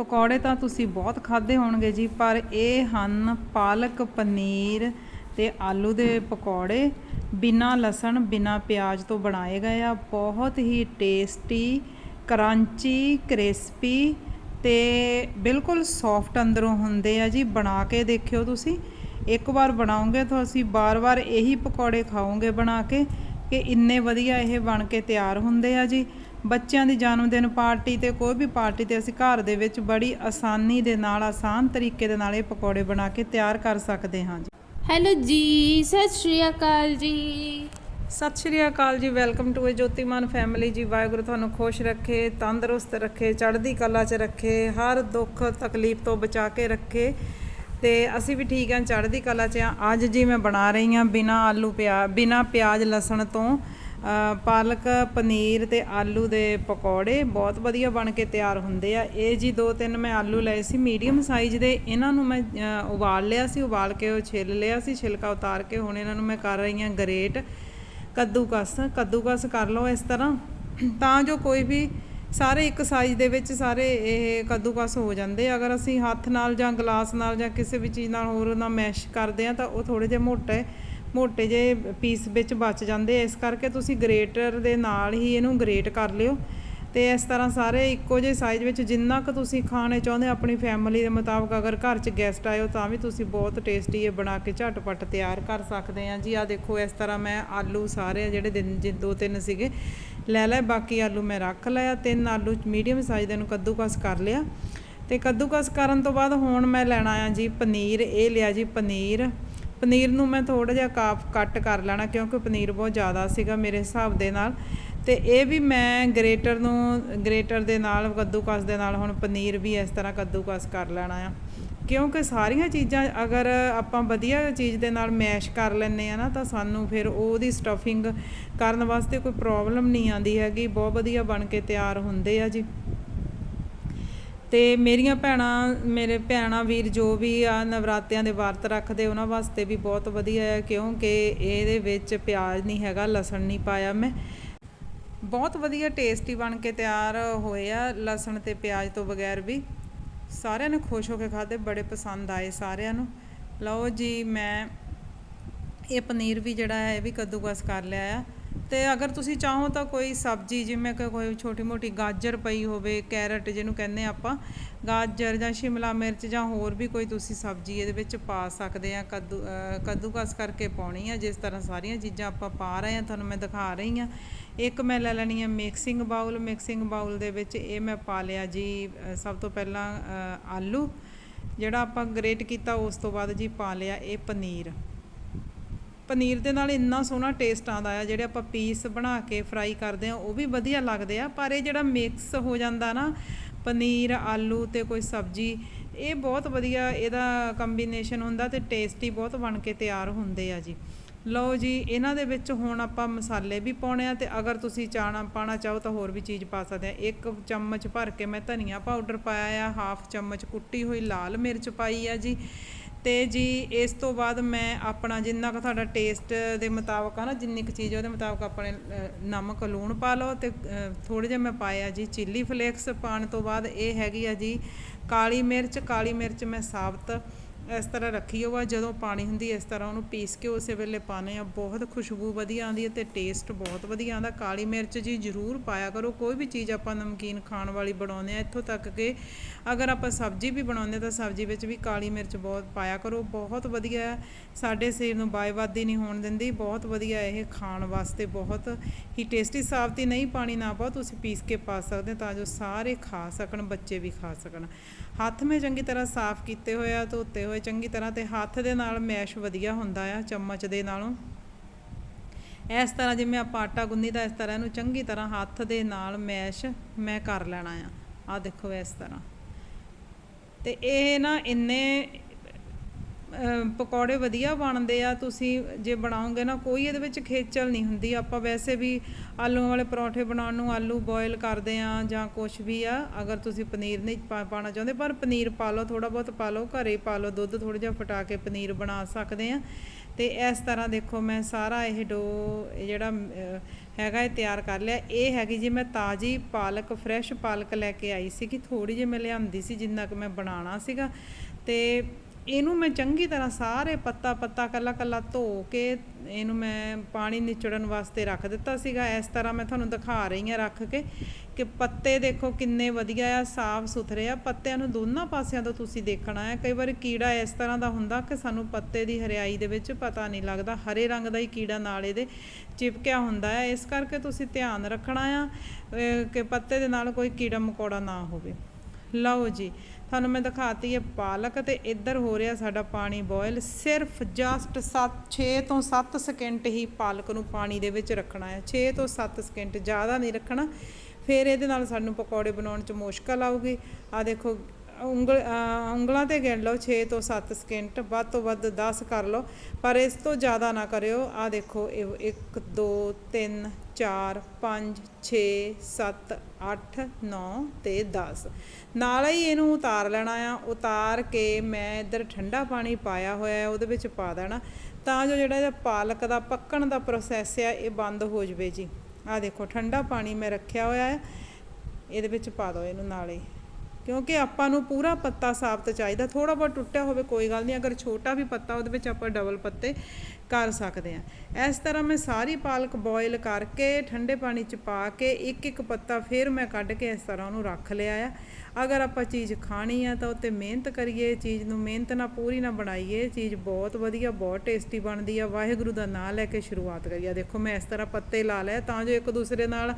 ਪਕੌੜੇ ਤਾਂ ਤੁਸੀਂ ਬਹੁਤ ਖਾਦੇ ਹੋਣਗੇ ਜੀ, ਪਰ ਇਹ ਹਨ ਪਾਲਕ ਪਨੀਰ ਤੇ ਆਲੂ ਦੇ ਪਕੌੜੇ। ਬਿਨਾ ਲਸਣ, ਬਿਨਾ ਪਿਆਜ਼ ਤੋਂ ਬਣਾਏ ਗਏ ਆ। ਬਹੁਤ ਹੀ ਟੇਸਟੀ, ਕਰੰਚੀ, ਕ੍ਰਿਸਪੀ ਤੇ ਬਿਲਕੁਲ ਸੌਫਟ ਅੰਦਰੋਂ ਹੁੰਦੇ ਆ ਜੀ। ਬਣਾ ਕੇ ਦੇਖਿਓ ਤੁਸੀਂ। ਇੱਕ ਵਾਰ ਬਣਾਉਂਗੇ ਤਾਂ ਅਸੀਂ ਬਾਰ-ਬਾਰ ਇਹੀ ਪਕੌੜੇ ਖਾਓਗੇ ਬਣਾ ਕੇ ਕਿ ਇੰਨੇ ਵਧੀਆ ਇਹ ਬਣ ਕੇ ਤਿਆਰ ਹੁੰਦੇ ਆ ਜੀ। ਬੱਚਿਆਂ ਦੀ ਜਨਮ ਦਿਨ ਪਾਰਟੀ ਤੇ ਕੋਈ ਵੀ ਪਾਰਟੀ ਤੇ ਅਸੀਂ ਘਰ ਦੇ ਵਿੱਚ ਬੜੀ ਆਸਾਨੀ ਦੇ ਨਾਲ ਆਸਾਨ ਤਰੀਕੇ ਦੇ ਨਾਲ ਇਹ ਪਕੌੜੇ ਬਣਾ ਕੇ ਤਿਆਰ ਕਰ ਸਕਦੇ ਹਾਂ ਜੀ। ਹੈਲੋ ਜੀ ਸਤਿ ਸ਼੍ਰੀ ਅਕਾਲ ਜੀ। ਸਤਿ Sri Akal ji welcome to ਜੋਤੀਮਾਨ family ji. Waheguru ਤੁਹਾਨੂੰ ਖੁਸ਼ ਰੱਖੇ ਤੰਦਰੁਸਤ ਰੱਖੇ ਚੜ੍ਹਦੀ ਕਲਾ 'ਚ ਰੱਖੇ ਹਰ ਦੁੱਖ ਤਕਲੀਫ ਤੋਂ ਬਚਾ ਕੇ ਰੱਖੇ। ਤੇ ਅਸੀਂ ਵੀ ਠੀਕ ਹਾਂ ਚੜ੍ਹਦੀ ਕਲਾ 'ਚ ਹਾਂ। ਅੱਜ ਜੀ ਮੈਂ ਬਣਾ ਰਹੀ ਹਾਂ ਬਿਨਾ ਆਲੂ ਪਿਆ ਬਿਨਾ ਪਿਆਜ਼ ਲਸਣ ਤੋਂ ਪਾਲਕ, ਪਨੀਰ ਤੇ ਆਲੂ ਦੇ ਪਕੌੜੇ ਬਹੁਤ ਵਧੀਆ ਬਣ ਕੇ ਤਿਆਰ ਹੁੰਦੇ ਆ। ਇਹ ਜੀ ਦੋ ਤਿੰਨ ਮੈਂ ਆਲੂ ਲਏ ਸੀ, ਮੀਡੀਅਮ ਸਾਈਜ਼ ਦੇ। ਇਹਨਾਂ ਨੂੰ ਮੈਂ ਉਬਾਲ ਲਿਆ ਸੀ, ਉਬਾਲ ਕੇ ਉਹ ਛਿੱਲ ਲਿਆ ਸੀ, ਛਿਲਕਾ ਉਤਾਰ ਕੇ ਹੁਣ ਇਹਨਾਂ ਨੂੰ ਮੈਂ ਕਰ ਰਹੀ ਹਾਂ ਗਰੇਟ ਕੱਦੂਕਸ। ਕੱਦੂਕਸ ਕਰ ਲਓ ਇਸ ਤਰ੍ਹਾਂ। ਤਾਂ ਜੋ ਕੋਈ ਵੀ ਸਾਰੇ ਇੱਕ ਸਾਈਜ਼ ਦੇ ਵਿੱਚ ਸਾਰੇ ਇਹ ਕੱਦੂਕਸ ਹੋ ਜਾਂਦੇ ਅਗਰ ਅਸੀਂ ਹੱਥ ਨਾਲ ਜਾਂ ਗਲਾਸ ਨਾਲ ਜਾਂ ਕਿਸੇ ਵੀ ਚੀਜ਼ ਨਾਲ ਹੋਰ ਉਹਨਾਂ ਮੈਸ਼ ਕਰਦੇ ਆ ਤਾਂ ਉਹ ਥੋੜੇ ਜਿਹੇ ਮੋਟੇ ਮੋਟੇ ਜਿਹੇ ਪੀਸ ਵਿੱਚ ਬਚ ਜਾਂਦੇ ਇਸ ਕਰਕੇ ਤੁਸੀਂ ਗ੍ਰੇਟਰ ਦੇ ਨਾਲ ਹੀ ਇਹਨੂੰ ਗ੍ਰੇਟ ਕਰ ਲਿਓ। ਤੇ ਇਸ ਤਰ੍ਹਾਂ ਸਾਰੇ ਇੱਕੋ ਜਿਹੇ ਸਾਈਜ਼ ਵਿੱਚ ਜਿੰਨਾ ਕੁ ਤੁਸੀਂ ਖਾਣੇ ਚਾਹੁੰਦੇ ਆਪਣੀ ਫੈਮਿਲੀ ਦੇ ਮੁਤਾਬਕ ਅਗਰ ਘਰ 'ਚ ਗੈਸਟ ਆਇਓ ਤਾਂ ਵੀ ਤੁਸੀਂ ਬਹੁਤ ਟੇਸਟੀ ਇਹ ਬਣਾ ਕੇ ਝਟਪਟ ਤਿਆਰ ਕਰ ਸਕਦੇ ਆ ਜੀ। ਆ ਦੇਖੋ, ਇਸ ਤਰ੍ਹਾਂ ਮੈਂ ਆਲੂ ਸਾਰੇ ਜਿਹੜੇ ਦਿਨ ਜੇ, ਦੋ ਤਿੰਨ ਸੀਗੇ, ਲੈ ਲੈ ਬਾਕੀ ਆਲੂ ਮੈਂ ਰੱਖ ਲਿਆ। ਤਿੰਨ ਆਲੂ ਮੀਡੀਅਮ ਸਾਈਜ਼ ਦੇ ਨੂੰ ਕੱਦੂਕਸ ਕਰ ਲਿਆ। ਤੇ ਕੱਦੂਕਸ ਕਰਨ ਤੋਂ ਬਾਅਦ ਹੁਣ ਮੈਂ ਲੈਣਾ ਆ ਜੀ ਪਨੀਰ। ਇਹ ਲਿਆ ਜੀ ਪਨੀਰ। ਪਨੀਰ ਨੂੰ ਮੈਂ ਥੋੜਾ ਜਿਹਾ ਕਾਫ ਕੱਟ ਕਰ ਲੈਣਾ ਕਿਉਂਕਿ ਪਨੀਰ ਬਹੁਤ ਜ਼ਿਆਦਾ ਸੀਗਾ ਮੇਰੇ ਹਿਸਾਬ ਦੇ ਨਾਲ। ਤੇ ਇਹ ਵੀ ਮੈਂ ਗ੍ਰੇਟਰ ਨੂੰ, ਗ੍ਰੇਟਰ ਦੇ ਨਾਲ, ਕੱਦੂਕਸ ਦੇ ਨਾਲ ਹੁਣ ਪਨੀਰ ਵੀ ਇਸ ਤਰ੍ਹਾਂ ਕੱਦੂਕਸ ਕਰ ਲੈਣਾ ਆ। ਕਿਉਂਕਿ ਸਾਰੀਆਂ ਚੀਜ਼ਾਂ ਅਗਰ ਆਪਾਂ ਵਧੀਆ ਚੀਜ਼ ਦੇ ਨਾਲ ਮੈਸ਼ ਕਰ ਲੈਂਦੇ ਆ ਨਾ ਤਾਂ ਸਾਨੂੰ ਫਿਰ ਉਹਦੀ ਸਟਫਿੰਗ ਕਰਨ ਵਾਸਤੇ ਕੋਈ ਪ੍ਰੋਬਲਮ ਨਹੀਂ ਆਂਦੀ ਹੈਗੀ। ਬਹੁਤ ਵਧੀਆ ਬਣ ਕੇ ਤਿਆਰ ਹੁੰਦੇ ਆ ਜੀ। ਅਤੇ ਮੇਰੀਆਂ ਭੈਣਾਂ, ਮੇਰੇ ਭੈਣਾਂ ਵੀਰ ਜੋ ਵੀ ਆ, ਨਵਰਾਤਿਆਂ ਦੇ ਵਰਤ ਰੱਖਦੇ, ਉਹਨਾਂ ਵਾਸਤੇ ਵੀ ਬਹੁਤ ਵਧੀਆ ਹੈ ਕਿਉਂਕਿ ਇਹਦੇ ਵਿੱਚ ਪਿਆਜ਼ ਨਹੀਂ ਹੈਗਾ, ਲਸਣ ਨਹੀਂ ਪਾਇਆ ਮੈਂ। ਬਹੁਤ ਵਧੀਆ ਟੇਸਟੀ ਬਣ ਕੇ ਤਿਆਰ ਹੋਏ ਆ, ਲਸਣ ਤੇ ਪਿਆਜ਼ ਤੋਂ ਬਗੈਰ ਵੀ। ਸਾਰਿਆਂ ਨੇ ਖੁਸ਼ ਹੋ ਕੇ ਖਾਦੇ ਬੜੇ ਪਸੰਦ ਆਏ ਸਾਰਿਆਂ ਨੂੰ। ਲਓ ਜੀ, ਮੈਂ ਇਹ ਪਨੀਰ ਵੀ ਜਿਹੜਾ ਹੈ, ਇਹ ਵੀ ਕੱਦੂਕਸ ਕਰ ਲਿਆ ਆ। ਤੇ ਅਗਰ ਤੁਸੀਂ ਚਾਹੋ ਤਾਂ ਕੋਈ ਸਬਜ਼ੀ, ਜਿਵੇਂ ਕਿ ਕੋਈ ਛੋਟੀ ਮੋਟੀ ਗਾਜਰ ਪਈ ਹੋਵੇ, ਕੈਰਟ ਜਿਹਨੂੰ ਕਹਿੰਦੇ ਆ ਆਪਾਂ, ਗਾਜਰ ਜਾਂ ਸ਼ਿਮਲਾ ਮਿਰਚ ਜਾਂ ਹੋਰ ਵੀ ਕੋਈ ਤੁਸੀਂ ਸਬਜ਼ੀ ਇਹਦੇ ਵਿੱਚ ਪਾ ਸਕਦੇ ਆ, ਕੱਦੂ ਕੱਦੂਕਸ ਕਰਕੇ ਪਾਉਣੀ ਆ, ਜਿਸ ਤਰ੍ਹਾਂ ਸਾਰੀਆਂ ਚੀਜ਼ਾਂ ਆਪਾਂ ਪਾ ਰਹੇ ਆ, ਤੁਹਾਨੂੰ ਮੈਂ ਦਿਖਾ ਰਹੀ ਆ। ਇੱਕ ਮੈਂ ਲੈ ਲੈਣੀ ਆ ਮਿਕਸਿੰਗ ਬਾਉਲ ਮਿਕਸਿੰਗ ਬਾਉਲ ਦੇ ਵਿੱਚ ਇਹ ਮੈਂ ਪਾ ਲਿਆ ਜੀ ਸਭ ਤੋਂ ਪਹਿਲਾਂ ਆਲੂ, ਜਿਹੜਾ ਆਪਾਂ ਗ੍ਰੇਟ ਕੀਤਾ ਉਸ ਤੋਂ ਬਾਅਦ ਜੀ ਪਾ ਲਿਆ ਇਹ ਪਨੀਰ। ਪਨੀਰ ਦੇ ਨਾਲ ਇੰਨਾ ਸੋਹਣਾ ਟੇਸਟ ਆਉਂਦਾ ਆ, ਜਿਹੜੇ ਆਪਾਂ ਪੀਸ ਬਣਾ ਕੇ ਫਰਾਈ ਕਰਦੇ ਆ ਉਹ ਵੀ ਵਧੀਆ ਲੱਗਦੇ ਆ। ਪਰ ਇਹ ਜਿਹੜਾ ਮਿਕਸ ਹੋ ਜਾਂਦਾ ਨਾ, ਪਨੀਰ, ਆਲੂ ਤੇ ਕੋਈ ਸਬਜ਼ੀ, ਇਹ ਬਹੁਤ ਵਧੀਆ ਇਹਦਾ ਕੰਬੀਨੇਸ਼ਨ ਹੁੰਦਾ ਤੇ ਟੇਸਟੀ ਬਹੁਤ ਬਣ ਕੇ ਤਿਆਰ ਹੁੰਦੇ ਆ ਜੀ। ਲਓ ਜੀ, ਇਹਨਾਂ ਦੇ ਵਿੱਚ ਹੁਣ ਆਪਾਂ ਮਸਾਲੇ ਵੀ ਪਾਉਣੇ ਆ ਤੇ ਅਗਰ ਤੁਸੀਂ ਚਾਣਾ ਪਾਣਾ ਚਾਹੋ ਤਾਂ ਹੋਰ ਵੀ ਚੀਜ਼ ਪਾ ਸਕਦੇ ਆ। ਇੱਕ ਚਮਚ ਭਰ ਕੇ ਮੈਂ ਧਨੀਆ ਪਾਊਡਰ ਪਾਇਆ ਆ ਹਾਫ ਚਮਚ ਕੁੱਟੀ ਹੋਈ ਲਾਲ ਮਿਰਚ ਪਾਈ ਆ ਜੀ। ਅਤੇ ਜੀ, ਇਸ ਤੋਂ ਬਾਅਦ ਮੈਂ ਆਪਣਾ ਜਿੰਨਾ ਕੁ ਤੁਹਾਡਾ ਟੇਸਟ ਦੇ ਮੁਤਾਬਕ ਆ ਨਾ, ਜਿੰਨੀ ਕੁ ਚੀਜ਼ ਉਹਦੇ ਮੁਤਾਬਕ ਆਪਣੇ ਨਮਕ, ਲੂਣ ਪਾ ਲਓ ਅਤੇ ਥੋੜ੍ਹੇ ਜਿਹਾ ਮੈਂ ਪਾਇਆ ਜੀ ਚਿੱਲੀ ਫਲੇਕਸ ਪਾਉਣ ਤੋਂ ਬਾਅਦ ਇਹ ਹੈਗੀ ਆ ਜੀ, ਕਾਲੀ ਮਿਰਚ ਕਾਲੀ ਮਿਰਚ ਮੈਂ ਸਾਬਤ ਇਸ ਤਰ੍ਹਾਂ ਰੱਖੀ ਹੋਵਾ ਜਦੋਂ ਪਾਣੀ ਹੁੰਦੀ ਇਸ ਤਰ੍ਹਾਂ ਉਹਨੂੰ ਪੀਸ ਕੇ ਉਸੇ ਵੇਲੇ ਪਾਣੇ ਆ ਬਹੁਤ ਖੁਸ਼ਬੂ ਵਧੀਆ ਆਉਂਦੀ ਹੈ ਤੇ ਟੇਸਟ ਬਹੁਤ ਵਧੀਆ ਆਉਂਦਾ। ਕਾਲੀ ਮਿਰਚ ਜੀ ਜ਼ਰੂਰ ਪਾਇਆ ਕਰੋ। ਕੋਈ ਵੀ ਚੀਜ਼ ਆਪਾਂ ਨਮਕੀਨ ਖਾਣ ਵਾਲੀ ਬਣਾਉਂਦੇ ਆ ਇੱਥੋਂ ਤੱਕ ਕਿ ਅਗਰ ਆਪਾਂ ਸਬਜ਼ੀ ਵੀ ਬਣਾਉਂਦੇ ਤਾਂ ਸਬਜ਼ੀ ਵਿੱਚ ਵੀ ਕਾਲੀ ਮਿਰਚ ਬਹੁਤ ਪਾਇਆ ਕਰੋ। ਬਹੁਤ ਵਧੀਆ ਸਾਡੇ ਸਰੀਰ ਨੂੰ ਬਾਈਵਾਦੀ ਨਹੀਂ ਹੋਣ ਦਿੰਦੀ। ਬਹੁਤ ਵਧੀਆ ਇਹ ਖਾਣ ਵਾਸਤੇ ਬਹੁਤ ਹੀ ਟੇਸਟੀ ਸਾਬਤੀ ਨਹੀਂ ਪਾਣੀ ਨਾ ਪਾਓ, ਤੁਸੀਂ ਪੀਸ ਕੇ ਪਾ ਸਕਦੇ ਤਾਂ ਜੋ ਸਾਰੇ ਖਾ ਸਕਣ, ਬੱਚੇ ਵੀ ਖਾ ਸਕਣ। ਹੱਥ ਮੈਂ ਚੰਗੀ ਤਰ੍ਹਾਂ ਸਾਫ਼ ਕੀਤੇ ਹੋਏ ਆ, ਧੋਤੇ ਹੋਏ, ਚੰਗੀ ਤਰ੍ਹਾਂ ਤੇ ਹੱਥ ਦੇ ਨਾਲ ਮੈਸ਼ ਵਧੀਆ ਹੁੰਦਾ ਆ, ਚਮਚ ਦੇ ਨਾਲੋਂ। ਇਸ ਤਰ੍ਹਾਂ ਜਿਵੇਂ ਆਪਾਂ ਆਟਾ ਗੁੰਨੀਦਾ ਇਸ ਤਰ੍ਹਾਂ ਇਹਨੂੰ ਚੰਗੀ ਤਰ੍ਹਾਂ ਹੱਥ ਦੇ ਨਾਲ ਮੈਸ਼ ਮੈਂ ਕਰ ਲੈਣਾ ਆ। ਆ ਦੇਖੋ ਇਸ ਤਰ੍ਹਾਂ। ਤੇ ਇਹ ਨਾ ਇੰਨੇ ਪਕੌੜੇ ਵਧੀਆ ਬਣਦੇ ਆ, ਤੁਸੀਂ ਜੇ ਬਣਾਓਗੇ ਨਾ, ਕੋਈ ਇਹਦੇ ਵਿੱਚ ਖੇਚਲ ਨਹੀਂ ਹੁੰਦੀ। ਆਪਾਂ ਵੈਸੇ ਵੀ ਆਲੂਆਂ ਵਾਲੇ ਪਰੌਂਠੇ ਬਣਾਉਣ ਨੂੰ ਆਲੂ ਬੋਇਲ ਕਰਦੇ ਆ ਜਾਂ ਕੁਝ ਵੀ ਆ, ਅਗਰ ਤੁਸੀਂ ਪਨੀਰ ਨਹੀਂ ਪਾ- ਪਾਉਣਾ ਚਾਹੁੰਦੇ, ਪਰ ਪਨੀਰ ਪਾ ਲਓ ਥੋੜਾ ਬਹੁਤ ਪਾ ਲਓ, ਘਰੇ ਪਾ ਲਓ, ਦੁੱਧ ਥੋੜਾ ਜਿਹਾ ਫਟਾ ਕੇ ਪਨੀਰ ਬਣਾ ਸਕਦੇ ਆ। ਤੇ ਇਸ ਤਰ੍ਹਾਂ ਦੇਖੋ, ਮੈਂ ਸਾਰਾ ਇਹ ਡੋ, ਇਹ ਜਿਹੜਾ ਹੈਗਾ ਇਹ ਤਿਆਰ ਕਰ ਲਿਆ। ਇਹ ਹੈਗੀ ਜੀ, ਮੈਂ ਤਾਜ਼ੀ ਪਾਲਕ, ਫਰੈਸ਼ ਪਾਲਕ ਲੈ ਕੇ ਆਈ ਸੀ ਕਿ ਥੋੜੀ ਜਿਹੀ ਮੈਂ ਲਿਆਂਦੀ ਸੀ, ਜਿੰਨਾ ਕਿ ਮੈਂ ਬਣਾਉਣਾ ਸੀਗਾ। ਤੇ ਇਹਨੂੰ ਮੈਂ ਚੰਗੀ ਤਰ੍ਹਾਂ ਸਾਰੇ ਪੱਤਾ ਪੱਤਾ ਕੱਲਾ ਕੱਲਾ ਧੋ ਕੇ ਇਹਨੂੰ ਮੈਂ ਪਾਣੀ ਨਿਚੜਨ ਵਾਸਤੇ ਰੱਖ ਦਿੱਤਾ ਸੀਗਾ। ਇਸ ਤਰ੍ਹਾਂ ਮੈਂ ਤੁਹਾਨੂੰ ਦਿਖਾ ਰਹੀ ਹਾਂ ਰੱਖ ਕੇ ਕਿ ਪੱਤੇ ਦੇਖੋ ਕਿੰਨੇ ਵਧੀਆ ਆ, ਸਾਫ਼ ਸੁਥਰੇ ਆ। ਪੱਤਿਆਂ ਨੂੰ ਦੋਨਾਂ ਪਾਸਿਆਂ ਤੋਂ ਤੁਸੀਂ ਦੇਖਣਾ ਹੈ। ਕਈ ਵਾਰ ਕੀੜਾ ਇਸ ਤਰ੍ਹਾਂ ਦਾ ਹੁੰਦਾ ਕਿ ਸਾਨੂੰ ਪੱਤੇ ਦੀ ਹਰਿਆਈ ਦੇ ਵਿੱਚ ਪਤਾ ਨਹੀਂ ਲੱਗਦਾ। ਹਰੇ ਰੰਗ ਦਾ ਹੀ ਕੀੜਾ ਨਾਲ ਇਹਦੇ ਚਿਪਕਿਆ ਹੁੰਦਾ ਹੈ। ਇਸ ਕਰਕੇ ਤੁਸੀਂ ਧਿਆਨ ਰੱਖਣਾ ਆ ਕਿ ਪੱਤੇ ਦੇ ਨਾਲ ਕੋਈ ਕੀੜਾ ਮਕੌੜਾ ਨਾ ਹੋਵੇ। ਲਓ ਜੀ ਤੁਹਾਨੂੰ ਮੈਂ ਦਿਖਾਤੀ ਹੈ ਪਾਲਕ ਤੇ ਇੱਧਰ ਹੋ ਰਿਹਾ ਸਾਡਾ ਪਾਣੀ ਬੋਇਲ। ਸਿਰਫ ਜਸਟ 7 6 ਤੋਂ 7 ਸਕਿੰਟ ਹੀ ਪਾਲਕ ਨੂੰ ਪਾਣੀ ਦੇ ਵਿੱਚ ਰੱਖਣਾ ਹੈ। 6 ਤੋਂ 7 ਸਕਿੰਟ ਜ਼ਿਆਦਾ ਨਹੀਂ ਰੱਖਣਾ। ਫਿਰ ਇਹਦੇ ਨਾਲ ਸਾਨੂੰ ਪਕੌੜੇ ਬਣਾਉਣ 'ਚ ਮੁਸ਼ਕਲ ਆਊਗੀ। ਆ ਦੇਖੋ ਉਂਗਲ ਉਂਗਲਾਂ ਤੇ ਗਿਣ ਲਓ 6 ਤੋਂ 7 ਸਕਿੰਟ, ਵੱਧ ਤੋਂ ਵੱਧ 10 ਕਰ ਲਓ। ਪਰ ਇਸ ਤੋਂ ਜ਼ਿਆਦਾ ਨਾ ਕਰਿਓ। ਆ ਦੇਖੋ 1 2 3 4 5 6 7 8 9 ਤੇ 10 ਨਾਲ ਹੀ ਇਹਨੂੰ ਉਤਾਰ ਲੈਣਾ ਆ। ਉਤਾਰ ਕੇ ਮੈਂ ਇੱਧਰ ਠੰਡਾ ਪਾਣੀ ਪਾਇਆ ਹੋਇਆ ਉਹਦੇ ਵਿੱਚ ਪਾ ਦੇਣਾ। ਤਾਂ ਜੋ ਜਿਹੜਾ ਇਹਦਾ ਪਾਲਕ ਦਾ ਪੱਕਣ ਦਾ ਪ੍ਰੋਸੈਸ ਆ, ਇਹ ਬੰਦ ਹੋ ਜਵੇ ਜੀ। ਆ ਦੇਖੋ, ਠੰਡਾ ਪਾਣੀ ਮੈਂ ਰੱਖਿਆ ਹੋਇਆ ਹੈ। ਇਹਦੇ ਵਿੱਚ ਪਾ ਦਿਓ ਇਹਨੂੰ ਨਾਲੇ ਕਿਉਂਕਿ ਆਪਾਂ ਨੂੰ ਪੂਰਾ ਪੱਤਾ ਸਾਬਤ ਚਾਹੀਦਾ ਥੋੜਾ ਬਹੁਤ ਟੁੱਟਿਆ ਹੋਵੇ ਕੋਈ ਗੱਲ ਨਹੀਂ, ਅਗਰ ਛੋਟਾ ਵੀ ਪੱਤਾ ਉਹਦੇ ਵਿੱਚ ਆਪਾਂ ਡਬਲ ਪੱਤੇ ਕਰ ਸਕਦੇ ਆ ਇਸ ਤਰ੍ਹਾਂ ਮੈਂ ਸਾਰੀ ਪਾਲਕ ਬੋਇਲ ਕਰਕੇ, ਠੰਡੇ ਪਾਣੀ ਚ ਪਾ ਕੇ ਇੱਕ ਇੱਕ ਪੱਤਾ ਫਿਰ ਮੈਂ ਕੱਢ ਕੇ ਇਸ ਤਰ੍ਹਾਂ ਉਹਨੂੰ ਰੱਖ ਲਿਆ ਆ। ਅਗਰ ਆਪਾਂ ਚੀਜ਼ ਖਾਣੀ ਆ ਤਾਂ ਉੱਤੇ ਮਿਹਨਤ ਕਰੀਏ, ਚੀਜ਼ ਨੂੰ ਮਿਹਨਤ ਨਾਲ ਪੂਰੀ ਨਾ ਬਣਾਈਏ, ਚੀਜ਼ ਬਹੁਤ ਵਧੀਆ, ਬਹੁਤ ਟੇਸਟੀ ਬਣਦੀ ਆ। ਵਾਹਿਗੁਰੂ ਦਾ ਨਾਮ ਲੈ ਕੇ ਸ਼ੁਰੂਆਤ ਕਰੀਏ। ਦੇਖੋ, ਮੈਂ ਇਸ ਤਰ੍ਹਾਂ ਪੱਤੇ ਲਾ ਲਏ, ਤਾਂ ਜੋ ਇੱਕ ਦੂਸਰੇ ਨਾਲ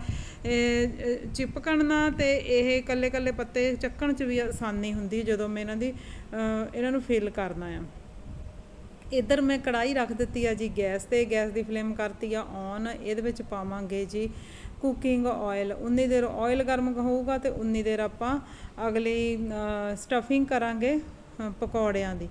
ਚਿਪਕਣ ਨਾ ਤੇ ਇਹ ਇਕੱਲੇ ਇਕੱਲੇ ਪੱਤੇ ਚੱਕਣ 'ਚ ਵੀ ਆਸਾਨੀ ਹੁੰਦੀ ਜਦੋਂ ਮੈਂ ਇਹਨਾਂ ਦੀ ਇਹਨਾਂ ਨੂੰ ਫਿਲ ਕਰਨਾ ਆ। ਇੱਧਰ ਮੈਂ ਕੜਾਈ ਰੱਖ ਦਿੱਤੀ ਆ ਜੀ, ਗੈਸ ਤੇ, ਗੈਸ ਦੀ ਫਲੇਮ ਕਰਤੀ ਆ, ਔਨ, ਇਹਦੇ ਵਿੱਚ ਪਾਵਾਂਗੇ ਜੀ ਕੁਕਿੰਗ ਆਇਲ ਉਨੀ ਦੇਰ ਆਇਲ ਗਰਮ ਹੋਊਗਾ ਤੇ ਉਨੀ ਦੇਰ ਆਪਾਂ ਅਗਲੀ ਸਟਫਿੰਗ ਕਰਾਂਗੇ ਪਕੌੜਿਆਂ ਦੀ।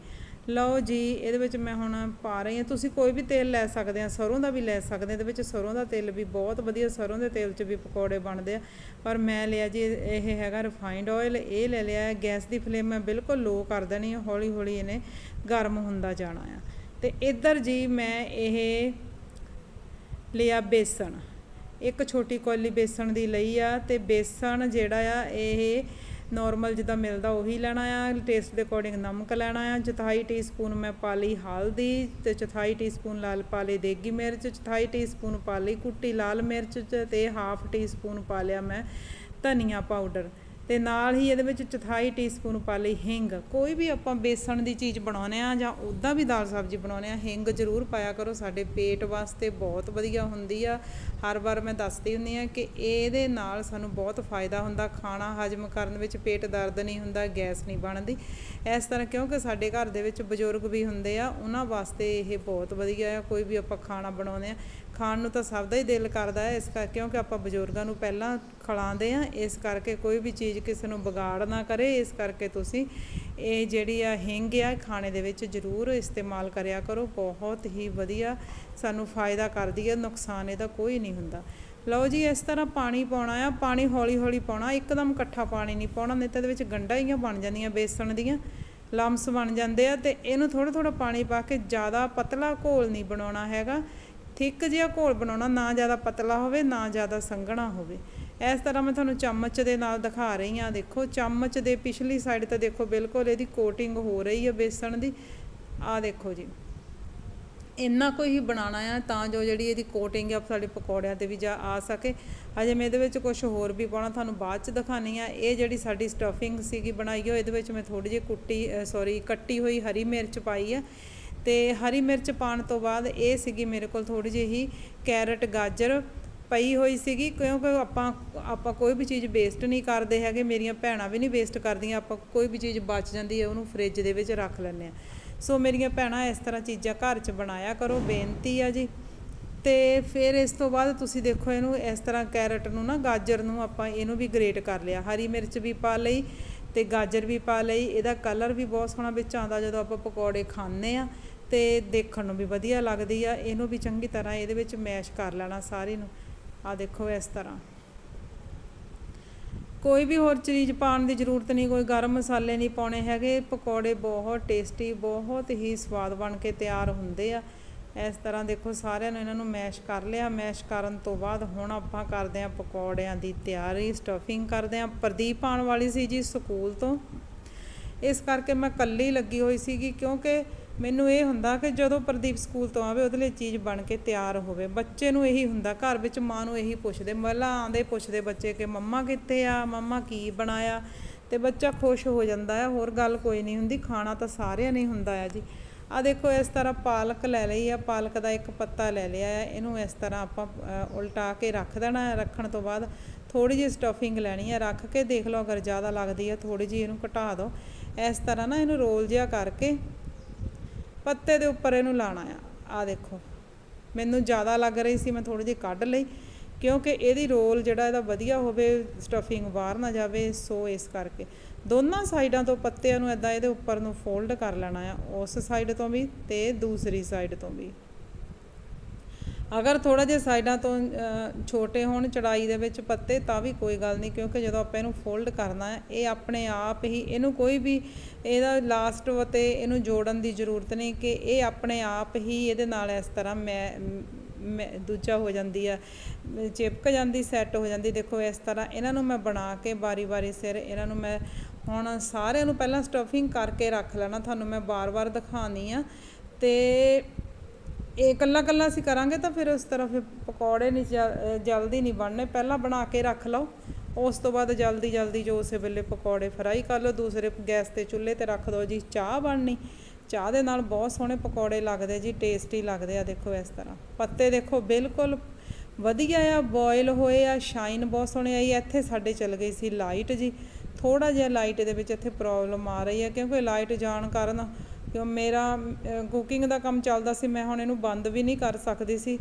ਲਓ ਜੀ, ਇਹਦੇ ਵਿੱਚ ਮੈਂ ਹੁਣ ਪਾ ਰਹੀ ਹਾਂ। ਤੁਸੀਂ ਕੋਈ ਵੀ ਤੇਲ ਲੈ ਸਕਦੇ ਆ ਸਰੋਂ ਦਾ ਵੀ ਲੈ ਸਕਦੇ ਇਹਦੇ ਵਿੱਚ ਸਰੋਂ ਦਾ ਤੇਲ ਵੀ ਬਹੁਤ ਵਧੀਆ, ਸਰੋਂ ਦੇ ਤੇਲ 'ਚ ਵੀ ਪਕੌੜੇ ਬਣਦੇ ਆ। ਪਰ ਮੈਂ ਲਿਆ ਜੀ, ਇਹ ਹੈਗਾ ਰਿਫਾਈਨਡ ਆਇਲ ਇਹ ਲੈ ਲਿਆ ਗੈਸ ਦੀ ਫਲੇਮ ਮੈਂ ਬਿਲਕੁਲ ਲੋ ਕਰ ਦੇਣੀ ਹੈ ਹੌਲੀ ਹੌਲੀ ਇਹਨੇ ਗਰਮ ਹੁੰਦਾ ਜਾਣਾ ਆ। ਤੇ ਇੱਧਰ ਜੀ ਮੈਂ ਇਹ ਲਿਆ ਬੇਸਣ। ਇੱਕ ਛੋਟੀ ਕੌਲੀ ਬੇਸਣ ਦੀ ਲਈ ਆ ਤੇ ਬੇਸਣ ਜਿਹੜਾ ਆ, ਇਹ ਨਾਰਮਲ ਜਿੱਦਾਂ ਮਿਲਦਾ ਉਹੀ ਲੈਣਾ ਆ। ਟੇਸਟ ਦੇ ਅਕੋਰਡਿੰਗ ਨਮਕ ਲੈਣਾ ਆ। ਚੌਥਾਈ ਟੀਸਪੂਨ ਮੈਂ ਪਾ ਲਈ ਹਲਦੀ ਤੇ ਚੌਥਾਈ ਟੀਸਪੂਨ ਲਾਲ ਪਾ ਲਈ ਦੇਗੀ ਮਿਰਚ, ਚੌਥਾਈ ਟੀਸਪੂਨ ਪਾ ਲਈ ਕੁੱਟੀ ਲਾਲ ਮਿਰਚ ਚ ਤੇ ਹਾਫ ਟੀਸਪੂਨ ਪਾ ਲਿਆ ਮੈਂ ਧਨੀਆ ਪਾਊਡਰ ਤੇ ਨਾਲ ਹੀ ਇਹਦੇ ਵਿੱਚ ਚੌਥਾਈ ਟੀਸਪੂਨ ਪਾ ਲਈ ਹਿੰਗ। ਕੋਈ ਵੀ ਆਪਾਂ ਬੇਸਣ ਦੀ ਚੀਜ਼ ਬਣਾਉਨੇ ਆ ਜਾਂ ਉੱਦਾਂ ਵੀ ਦਾਲ ਸਬਜ਼ੀ ਬਣਾਉਨੇ ਆ, ਹਿੰਗ ਜ਼ਰੂਰ ਪਾਇਆ ਕਰੋ। ਸਾਡੇ ਪੇਟ ਵਾਸਤੇ ਬਹੁਤ ਵਧੀਆ ਹੁੰਦੀ ਆ। ਹਰ ਵਾਰ ਮੈਂ ਦੱਸਦੀ ਹੁੰਦੀ ਆ ਕਿ ਇਹਦੇ ਨਾਲ ਸਾਨੂੰ ਬਹੁਤ ਫਾਇਦਾ ਹੁੰਦਾ, ਖਾਣਾ ਹਜਮ ਕਰਨ ਵਿੱਚ ਪੇਟ ਦਰਦ ਨਹੀਂ ਹੁੰਦਾ, ਗੈਸ ਨਹੀਂ ਬਣਦੀ। ਇਸ ਤਰ੍ਹਾਂ ਕਿਉਂਕਿ ਸਾਡੇ ਘਰ ਦੇ ਵਿੱਚ ਬਜ਼ੁਰਗ ਵੀ ਹੁੰਦੇ ਆ, ਉਹਨਾਂ ਵਾਸਤੇ ਇਹ ਬਹੁਤ ਵਧੀਆ ਆ, ਕੋਈ ਵੀ ਆਪਾਂ ਖਾਣਾ ਬਣਾਉਂਦੇ ਆ, ਖਾਣ ਨੂੰ ਤਾਂ ਸਭ ਦਾ ਹੀ ਦਿਲ ਕਰਦਾ ਹੈ ਇਸ ਕਰਕੇ ਕਿਉਂਕਿ ਆਪਾਂ ਬਜ਼ੁਰਗਾਂ ਨੂੰ ਪਹਿਲਾਂ ਖਿਲਾਉਂਦੇ ਆ, ਇਸ ਕਰਕੇ ਕੋਈ ਵੀ ਚੀਜ਼ ਕਿਸੇ ਨੂੰ ਵਿਗਾੜ ਨਾ ਕਰੇ, ਇਸ ਕਰਕੇ ਤੁਸੀਂ ਇਹ ਜਿਹੜੀ ਆ ਹਿੰਗ ਆ ਖਾਣੇ ਦੇ ਵਿੱਚ ਜ਼ਰੂਰ ਇਸਤੇਮਾਲ ਕਰਿਆ ਕਰੋ, ਬਹੁਤ ਹੀ ਵਧੀਆ ਸਾਨੂੰ ਫਾਇਦਾ ਕਰਦੀ ਹੈ ਨੁਕਸਾਨ ਇਹਦਾ ਕੋਈ ਨਹੀਂ ਹੁੰਦਾ। ਲਓ ਜੀ, ਇਸ ਤਰ੍ਹਾਂ ਪਾਣੀ ਪਾਉਣਾ ਆ, ਪਾਣੀ ਹੌਲੀ ਹੌਲੀ ਪਾਉਣਾ, ਇੱਕਦਮ ਇਕੱਠਾ ਪਾਣੀ ਨਹੀਂ ਪਾਉਣਾ, ਨਹੀਂ ਤਾਂ ਇਹਦੇ ਵਿੱਚ ਗੰਢਾਂ ਬਣ ਜਾਂਦੀਆਂ, ਬੇਸਣ ਦੀਆਂ, ਲੰਮਸ ਬਣ ਜਾਂਦੇ ਆ, ਤੇ ਇਹਨੂੰ ਥੋੜਾ ਥੋੜਾ ਪਾਣੀ ਪਾ ਕੇ ਜ਼ਿਆਦਾ ਪਤਲਾ ਘੋਲ ਨਹੀਂ ਬਣਾਉਣਾ ਹੈਗਾ। ਥਿੱਕ ਜਿਹਾ ਘੋਲ ਬਣਾਉਣਾ, ਨਾ ਜ਼ਿਆਦਾ ਪਤਲਾ ਹੋਵੇ, ਨਾ ਜ਼ਿਆਦਾ ਸੰਘਣਾ ਹੋਵੇ। ਇਸ ਤਰ੍ਹਾਂ ਮੈਂ ਤੁਹਾਨੂੰ ਚਮਚ ਦੇ ਨਾਲ ਦਿਖਾ ਰਹੀ ਹਾਂ, ਦੇਖੋ, ਚਮਚ ਦੇ ਪਿਛਲੀ ਸਾਈਡ ਤਾਂ ਦੇਖੋ, ਬਿਲਕੁਲ ਇਹਦੀ ਕੋਟਿੰਗ ਹੋ ਰਹੀ ਹੈ ਬੇਸਣ ਦੀ। ਆਹ ਦੇਖੋ ਜੀ, ਇੰਨਾ ਕੋਈ ਹੀ ਬਣਾਉਣਾ ਆ ਤਾਂ ਜੋ ਜਿਹੜੀ ਇਹਦੀ ਕੋਟਿੰਗ ਆ ਸਾਡੇ ਪਕੌੜਿਆਂ ਤੇ ਵੀ ਜਾ ਆ ਸਕੇ। ਹਜੇ ਮੈਂ ਇਹਦੇ ਵਿੱਚ ਕੁਝ ਹੋਰ ਵੀ ਪਾਉਣਾ, ਤੁਹਾਨੂੰ ਬਾਅਦ ਚ ਦਿਖਾਣੀ ਆ। ਇਹ ਜਿਹੜੀ ਸਾਡੀ ਸਟਫਿੰਗ ਸੀਗੀ ਬਣਾਈ ਹੋਈ ਇਹਦੇ ਵਿੱਚ ਮੈਂ ਥੋੜੀ ਜਿਹੀ ਕੁੱਟੀ ਸੌਰੀ ਕੱਟੀ ਹੋਈ ਹਰੀ ਮਿਰਚ ਪਾਈ ਆ। ਤੇ ਹਰੀ ਮਿਰਚ ਪਾਉਣ ਤੋਂ ਬਾਅਦ ਇਹ ਸੀਗੀ ਮੇਰੇ ਕੋਲ ਥੋੜੀ ਜਿਹੀ ਕੈਰਟ, ਗਾਜਰ ਪਈ ਹੋਈ ਸੀਗੀ, ਕਿਉਂਕਿ ਆਪਾਂ ਆਪਾਂ ਕੋਈ ਵੀ ਚੀਜ਼ ਵੇਸਟ ਨਹੀਂ ਕਰਦੇ ਹੈਗੇ, ਮੇਰੀਆਂ ਭੈਣਾਂ ਵੀ ਨਹੀਂ ਵੇਸਟ ਕਰਦੀਆਂ, ਆਪਾਂ ਕੋਈ ਵੀ ਚੀਜ਼ ਬਚ ਜਾਂਦੀ ਹੈ, ਉਹਨੂੰ ਫ੍ਰਿਜ ਦੇ ਵਿੱਚ ਰੱਖ ਲੈਂਦੇ ਆ ਸੋ ਮੇਰੀਆਂ ਭੈਣਾਂ ਇਸ ਤਰ੍ਹਾਂ ਚੀਜ਼ਾਂ ਘਰ 'ਚ ਬਣਾਇਆ ਕਰੋ, ਬੇਨਤੀ ਆ ਜੀ। ਤੇ ਫਿਰ ਇਸ ਤੋਂ ਬਾਅਦ ਤੁਸੀਂ ਦੇਖੋ, ਇਹਨੂੰ ਇਸ ਤਰ੍ਹਾਂ ਕੈਰਟ ਨੂੰ ਨਾ, ਗਾਜਰ ਨੂੰ ਆਪਾਂ ਇਹਨੂੰ ਵੀ ਗ੍ਰੇਟ ਕਰ ਲਿਆ। ਹਰੀ ਮਿਰਚ ਵੀ ਪਾ ਲਈ ਤੇ ਗਾਜਰ ਵੀ ਪਾ ਲਈ। ਇਹਦਾ ਕਲਰ ਵੀ ਬਹੁਤ ਸੋਹਣਾ ਵਿੱਚ ਆਉਂਦਾ, ਜਦੋਂ ਆਪਾਂ ਪਕੌੜੇ ਖਾਂਦੇ ਆ ਤੇ ਦੇਖਣ ਨੂੰ ਵੀ ਵਧੀਆ ਲੱਗਦੀ ਆ। ਇਹਨੂੰ ਵੀ ਚੰਗੀ ਤਰ੍ਹਾਂ ਇਹਦੇ ਵਿੱਚ ਮੈਸ਼ ਕਰ ਲੈਣਾ ਸਾਰੀ ਨੂੰ। ਆ ਦੇਖੋ ਇਸ ਤਰ੍ਹਾਂ। ਕੋਈ ਵੀ ਹੋਰ ਚੀਜ਼ ਪਾਉਣ ਦੀ ਜ਼ਰੂਰਤ ਨਹੀਂ, ਕੋਈ ਗਰਮ ਮਸਾਲੇ ਨਹੀਂ ਪਾਉਣੇ ਹੈਗੇ। ਪਕੌੜੇ ਬਹੁਤ ਟੇਸਟੀ ਬਹੁਤ ਹੀ ਸਵਾਦ ਬਣ ਕੇ ਤਿਆਰ ਹੁੰਦੇ ਆ। ਇਸ ਤਰ੍ਹਾਂ ਦੇਖੋ ਸਾਰਿਆਂ ਨੂੰ ਇਹਨਾਂ ਨੂੰ ਮੈਸ਼ ਕਰ ਲਿਆ। ਮੈਸ਼ ਕਰਨ ਤੋਂ ਬਾਅਦ ਹੁਣ ਆਪਾਂ ਕਰਦੇ ਆਂ ਪਕੌੜਿਆਂ ਦੀ ਤਿਆਰੀ ਸਟਫਿੰਗ ਕਰਦੇ ਆਂ ਪ੍ਰਦੀਪ ਆਉਣ ਵਾਲੀ ਸੀ ਜੀ ਸਕੂਲ ਤੋਂ। ਇਸ ਕਰਕੇ ਮੈਂ ਕੱਲੀ ਲੱਗੀ ਹੋਈ ਸੀਗੀ ਕਿਉਂਕਿ ਮੈਨੂੰ ਇਹ ਹੁੰਦਾ ਕਿ ਜਦੋਂ ਪ੍ਰਦੀਪ ਸਕੂਲ ਤੋਂ ਆਵੇ, ਉਹਦੇ ਲਈ ਚੀਜ਼ ਬਣ ਕੇ ਤਿਆਰ ਹੋਵੇ। ਬੱਚੇ ਨੂੰ ਇਹੀ ਹੁੰਦਾ, ਘਰ ਵਿੱਚ ਮਾਂ ਨੂੰ ਇਹੀ ਪੁੱਛਦੇ। ਮੱਲਾ ਆਂਦੇ ਪੁੱਛਦੇ ਬੱਚੇ ਕਿ ਮੰਮਾ ਕਿੱਥੇ ਆ? ਮੰਮਾ ਕੀ ਬਣਾਇਆ? ਤੇ ਬੱਚਾ ਖੁਸ਼ ਹੋ ਜਾਂਦਾ ਹੈ ਹੋਰ ਗੱਲ ਕੋਈ ਨਹੀਂ ਹੁੰਦੀ, ਖਾਣਾ ਤਾਂ ਸਾਰਿਆਂ ਨੇ ਹੁੰਦਾ ਆ ਜੀ। ਆ ਦੇਖੋ, ਇਸ ਤਰ੍ਹਾਂ ਪਾਲਕ ਲੈ ਲਈ ਆ। ਪਾਲਕ ਦਾ ਇੱਕ ਪੱਤਾ ਲੈ ਲਿਆ ਹੈ ਇਹਨੂੰ ਇਸ ਤਰ੍ਹਾਂ ਆਪਾਂ ਉਲਟਾ ਕੇ ਰੱਖ ਦੇਣਾ ਹੈ ਰੱਖਣ ਤੋਂ ਬਾਅਦ ਥੋੜੀ ਜਿਹੀ ਸਟਫਿੰਗ ਲੈਣੀ ਹੈ ਰੱਖ ਕੇ ਦੇਖ ਲਓ, ਅਗਰ ਜ਼ਿਆਦਾ ਲੱਗਦੀ ਹੈ ਥੋੜੀ ਜਿਹੀ ਇਹਨੂੰ ਘਟਾ ਦਿਓ। ਇਸ ਤਰ੍ਹਾਂ ਨਾ ਇਹਨੂੰ ਰੋਲ ਜਿਹਾ ਕਰਕੇ ਪੱਤੇ ਦੇ ਉੱਪਰ ਇਹਨੂੰ ਲਾਣਾ ਆ। ਆ ਦੇਖੋ, ਮੈਨੂੰ ਜ਼ਿਆਦਾ ਲੱਗ ਰਹੀ ਸੀ, ਮੈਂ ਥੋੜੀ ਜਿਹੀ ਕੱਢ ਲਈ, ਕਿਉਂਕਿ ਇਹਦੀ ਰੋਲ ਜਿਹੜਾ ਇਹਦਾ ਵਧੀਆ ਹੋਵੇ ਸਟਫਿੰਗ ਬਾਹਰ ਨਾ ਜਾਵੇ, ਸੋ ਇਸ ਕਰਕੇ। ਦੋਨਾਂ ਸਾਈਡਾਂ ਤੋਂ ਪੱਤਿਆਂ ਨੂੰ ਇਦਾਂ ਇਹਦੇ ਉੱਪਰ ਨੂੰ ਫੋਲਡ ਕਰ ਲੈਣਾ ਆ, ਉਸ ਸਾਈਡ ਤੋਂ ਵੀ ਤੇ ਦੂਸਰੀ ਸਾਈਡ ਤੋਂ ਵੀ। ਅਗਰ ਥੋੜਾ ਜਿਹਾ ਸਾਈਡਾਂ ਤੋਂ ਛੋਟੇ ਹੋਣ ਚੜਾਈ ਦੇ ਵਿੱਚ ਪੱਤੇ, ਤਾਂ ਵੀ ਕੋਈ ਗੱਲ ਨਹੀਂ, ਕਿਉਂਕਿ ਜਦੋਂ ਆਪਾਂ ਇਹਨੂੰ ਫੋਲਡ ਕਰਨਾ ਹੈ, ਇਹ ਆਪਣੇ ਆਪ ਹੀ, ਇਹਨੂੰ ਕੋਈ ਵੀ ਇਹਦਾ ਲਾਸਟ ਤੇ ਇਹਨੂੰ ਜੋੜਨ ਦੀ ਜ਼ਰੂਰਤ ਨਹੀਂ ਕਿ ਇਹ ਆਪਣੇ ਆਪ ਹੀ ਇਹਦੇ ਨਾਲ ਇਸ ਤਰ੍ਹਾਂ ਮੈਂ ਮੈਂ ਦੂਜਾ ਹੋ ਜਾਂਦੀ ਆ, ਚਿਪਕ ਜਾਂਦੀ ਸੈੱਟ ਹੋ ਜਾਂਦੀ। ਦੇਖੋ, ਇਸ ਤਰ੍ਹਾਂ ਇਹਨਾਂ ਨੂੰ ਮੈਂ ਬਣਾ ਕੇ ਵਾਰੀ-ਵਾਰੀ ਸਿਰ, ਇਹਨਾਂ ਨੂੰ ਮੈਂ ਹੁਣ ਸਾਰਿਆਂ ਨੂੰ ਪਹਿਲਾਂ ਸਟਫਿੰਗ ਕਰਕੇ ਰੱਖ ਲੈਣਾ, ਤੁਹਾਨੂੰ ਮੈਂ ਬਾਰ-ਬਾਰ ਦਿਖਾਉਣੀ ਆ। ਤੇ ਇਹ ਇਕੱਲਾ ਇਕੱਲਾ ਅਸੀਂ ਕਰਾਂਗੇ ਤਾਂ ਫਿਰ ਉਸ ਤਰ੍ਹਾਂ ਫਿਰ ਪਕੌੜੇ ਨਹੀਂ ਜਲ- ਜਲਦੀ ਨਹੀਂ ਬਣਨੇ। ਪਹਿਲਾਂ ਬਣਾ ਕੇ ਰੱਖ ਲਓ। ਉਸ ਤੋਂ ਬਾਅਦ ਜਲਦੀ ਜਲਦੀ ਜੋ ਉਸੇ ਵੇਲੇ ਪਕੌੜੇ ਫਰਾਈ ਕਰ ਲਓ। ਦੂਸਰੇ ਗੈਸ ਤੇ ਚੁੱਲ੍ਹੇ ਤੇ ਰੱਖ ਦਿਓ ਜੀ। ਚਾਹ ਬਣਨੀ। ਚਾਹ ਦੇ ਨਾਲ ਬਹੁਤ ਸੋਹਣੇ ਪਕੌੜੇ ਲੱਗਦੇ ਜੀ। ਟੇਸਟੀ ਲੱਗਦੇ ਆ। ਦੇਖੋ ਇਸ ਤਰ੍ਹਾਂ। ਪੱਤੇ ਦੇਖੋ ਬਿਲਕੁਲ ਵਧੀਆ ਆ। ਬੋਇਲ ਹੋਏ ਆ। ਸ਼ਾਈਨ ਬਹੁਤ ਸੋਹਣੀ ਆਈ। ਇੱਥੇ ਸਾਡੇ ਚੱਲ ਗਈ ਸੀ ਲਾਈਟ ਜੀ। ਥੋੜਾ ਜਿਹਾ ਲਾਈਟ ਦੇ ਵਿੱਚ ਇੱਥੇ ਪ੍ਰੋਬਲਮ ਆ ਰਹੀ ਹੈ ਕਿਉਂਕਿ ਲਾਈਟ ਜਾਣ ਕਾਰਨ ਕਿਉਂ ਮੇਰਾ ਕੁਕਿੰਗ ਦਾ ਕੰਮ ਚੱਲਦਾ ਸੀ, ਮੈਂ ਹੁਣ ਇਹਨੂੰ ਬੰਦ ਵੀ ਨਹੀਂ ਕਰ ਸਕਦੀ ਸੀ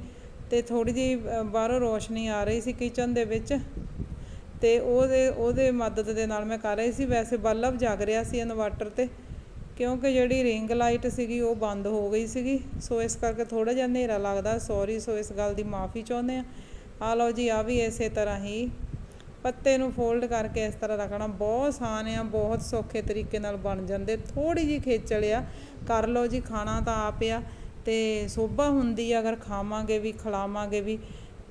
ਤੇ ਥੋੜੀ ਜਿਹੀ ਬਾਹਰੋਂ ਰੋਸ਼ਨੀ ਆ ਰਹੀ ਸੀ ਕਿਚਨ ਦੇ ਵਿੱਚ ਤੇ ਉਹਦੇ ਉਹਦੇ ਮਦਦ ਦੇ ਨਾਲ ਮੈਂ ਕਰ ਰਹੀ ਸੀ। ਵੈਸੇ ਬਲਬ ਜਗ ਰਿਹਾ ਸੀ ਇਨਵਰਟਰ ਤੇ ਕਿਉਂਕਿ ਜਿਹੜੀ ਰਿੰਗ ਲਾਈਟ ਸੀਗੀ ਉਹ ਬੰਦ ਹੋ ਗਈ ਸੀਗੀ। ਸੋ ਇਸ ਕਰਕੇ ਥੋੜਾ ਜਿਹਾ ਹਨੇਰਾ ਲੱਗਦਾ। ਸੌਰੀ ਸੋ ਇਸ ਗੱਲ ਦੀ ਮਾਫੀ ਚਾਹੁੰਦੇ ਆ ਆ ਲਓ ਜੀ ਆ ਵੀ ਇਸੇ ਤਰ੍ਹਾਂ ਹੀ ਪੱਤੇ ਨੂੰ ਫੋਲਡ ਕਰਕੇ ਇਸ ਤਰ੍ਹਾਂ ਰੱਖਣਾ ਬਹੁਤ ਆਸਾਨ ਆ, ਬਹੁਤ ਸੌਖੇ ਤਰੀਕੇ ਨਾਲ ਬਣ ਜਾਂਦੇ। ਥੋੜੀ ਜੀ ਖੇਚਲ ਆ, ਕਰ ਲਓ ਜੀ, ਖਾਣਾ ਤਾਂ ਆਪ ਆ ਤੇ ਸੋਭਾ ਹੁੰਦੀ ਆ, ਅਗਰ ਖਾਵਾਂਗੇ ਵੀ, ਖਿਲਾਵਾਂਗੇ ਵੀ।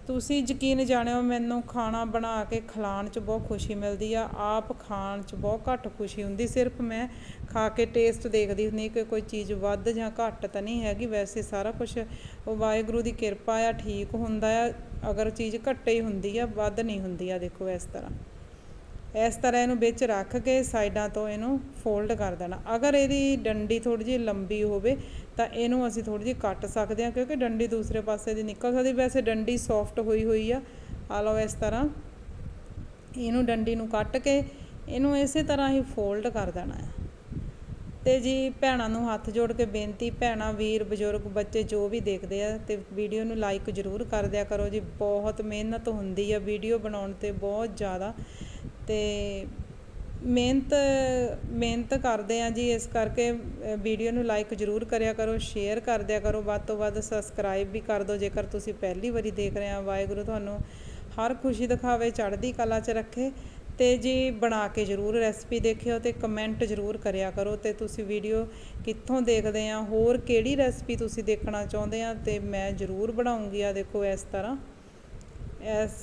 ਤੁਸੀਂ ਯਕੀਨ ਜਾਣਿਓ, ਮੈਨੂੰ ਖਾਣਾ ਬਣਾ ਕੇ ਖਿਲਾਉਣ 'ਚ ਬਹੁਤ ਖੁਸ਼ੀ ਮਿਲਦੀ ਆ, ਆਪ ਖਾਣ 'ਚ ਬਹੁਤ ਘੱਟ ਖੁਸ਼ੀ ਹੁੰਦੀ। ਸਿਰਫ ਮੈਂ ਖਾ ਕੇ ਟੇਸਟ ਦੇਖਦੀ ਹੁੰਦੀ ਕਿ ਕੋਈ ਚੀਜ਼ ਵੱਧ ਜਾਂ ਘੱਟ ਤਾਂ ਨਹੀਂ ਹੈਗੀ। ਵੈਸੇ ਸਾਰਾ ਕੁਝ ਉਹ ਵਾਹਿਗੁਰੂ ਦੀ ਕਿਰਪਾ ਆ, ਠੀਕ ਹੁੰਦਾ ਆ। ਅਗਰ ਚੀਜ਼ ਘੱਟੇ ਹੀ ਹੁੰਦੀ ਆ, ਵੱਧ ਨਹੀਂ ਹੁੰਦੀ ਆ, ਦੇਖੋ ਇਸ ਤਰ੍ਹਾਂ। ਇਸ ਤਰ੍ਹਾਂ ਇਹਨੂੰ ਵਿੱਚ ਰੱਖ ਕੇ ਸਾਈਡਾਂ ਤੋਂ ਇਹਨੂੰ ਫੋਲਡ ਕਰ ਦੇਣਾ। ਅਗਰ ਇਹਦੀ ਡੰਡੀ ਥੋੜੀ ਜਿਹੀ ਲੰਬੀ ਹੋਵੇ, ਤਾਂ ਇਹਨੂੰ ਅਸੀਂ ਥੋੜੀ ਜਿਹੀ ਕੱਟ ਸਕਦੇ ਹਾਂ, ਕਿਉਂਕਿ ਡੰਡੀ ਦੂਸਰੇ ਪਾਸੇ ਦੀ ਨਿਕਲ ਸਕਦੀ। ਵੈਸੇ ਡੰਡੀ ਸੌਫਟ ਹੋਈ ਹੋਈ ਆ। ਆ ਲਓ ਇਸ ਤਰ੍ਹਾਂ। ਇਹਨੂੰ ਡੰਡੀ ਨੂੰ ਕੱਟ ਕੇ ਇਹਨੂੰ ਇਸੇ ਤਰ੍ਹਾਂ ਹੀ ਫੋਲਡ ਕਰ ਦੇਣਾ ਹੈ। ਅਤੇ ਜੀ ਭੈਣਾਂ ਨੂੰ ਹੱਥ ਜੋੜ ਕੇ ਬੇਨਤੀ, ਭੈਣਾਂ, ਵੀਰ, ਬਜ਼ੁਰਗ, ਬੱਚੇ ਜੋ ਵੀ ਦੇਖਦੇ ਆ ਅਤੇ ਵੀਡੀਓ ਨੂੰ ਲਾਈਕ ਜ਼ਰੂਰ ਕਰ ਦਿਆ ਕਰੋ ਜੀ। ਬਹੁਤ ਮਿਹਨਤ ਹੁੰਦੀ ਆ ਵੀਡੀਓ ਬਣਾਉਣ ਤੇ ਬਹੁਤ ਜ਼ਿਆਦਾ ਅਤੇ ਮਿਹਨਤ ਮਿਹਨਤ ਕਰਦੇ ਆ ਜੀ। ਇਸ ਕਰਕੇ ਵੀਡੀਓ ਨੂੰ ਲਾਈਕ ਜ਼ਰੂਰ ਕਰਿਆ ਕਰੋ ਸ਼ੇਅਰ ਕਰ ਦਿਆ ਕਰੋ। ਵੱਧ ਤੋਂ ਵੱਧ ਸਬਸਕ੍ਰਾਈਬ ਵੀ ਕਰ ਦਿਓ। ਜੇਕਰ ਤੁਸੀਂ ਪਹਿਲੀ ਵਾਰੀ ਦੇਖ ਰਹੇ ਆ, ਵਾਹਿਗੁਰੂ ਤੁਹਾਨੂੰ ਹਰ ਖੁਸ਼ੀ ਦਿਖਾਵੇ, ਚੜ੍ਹਦੀ ਕਲਾ 'ਚ ਰੱਖੇ। ਅਤੇ ਜੀ ਬਣਾ ਕੇ ਜ਼ਰੂਰ ਰੈਸਪੀ ਦੇਖਿਓ ਅਤੇ ਕਮੈਂਟ ਜ਼ਰੂਰ ਕਰਿਆ ਕਰੋ ਅਤੇ ਤੁਸੀਂ ਵੀਡੀਓ ਕਿੱਥੋਂ ਦੇਖਦੇ ਆ, ਹੋਰ ਕਿਹੜੀ ਰੈਸਪੀ ਤੁਸੀਂ ਦੇਖਣਾ ਚਾਹੁੰਦੇ ਆ ਅਤੇ ਮੈਂ ਜ਼ਰੂਰ ਬਣਾਉਂਗੀ ਆ ਦੇਖੋ ਇਸ ਤਰ੍ਹਾਂ।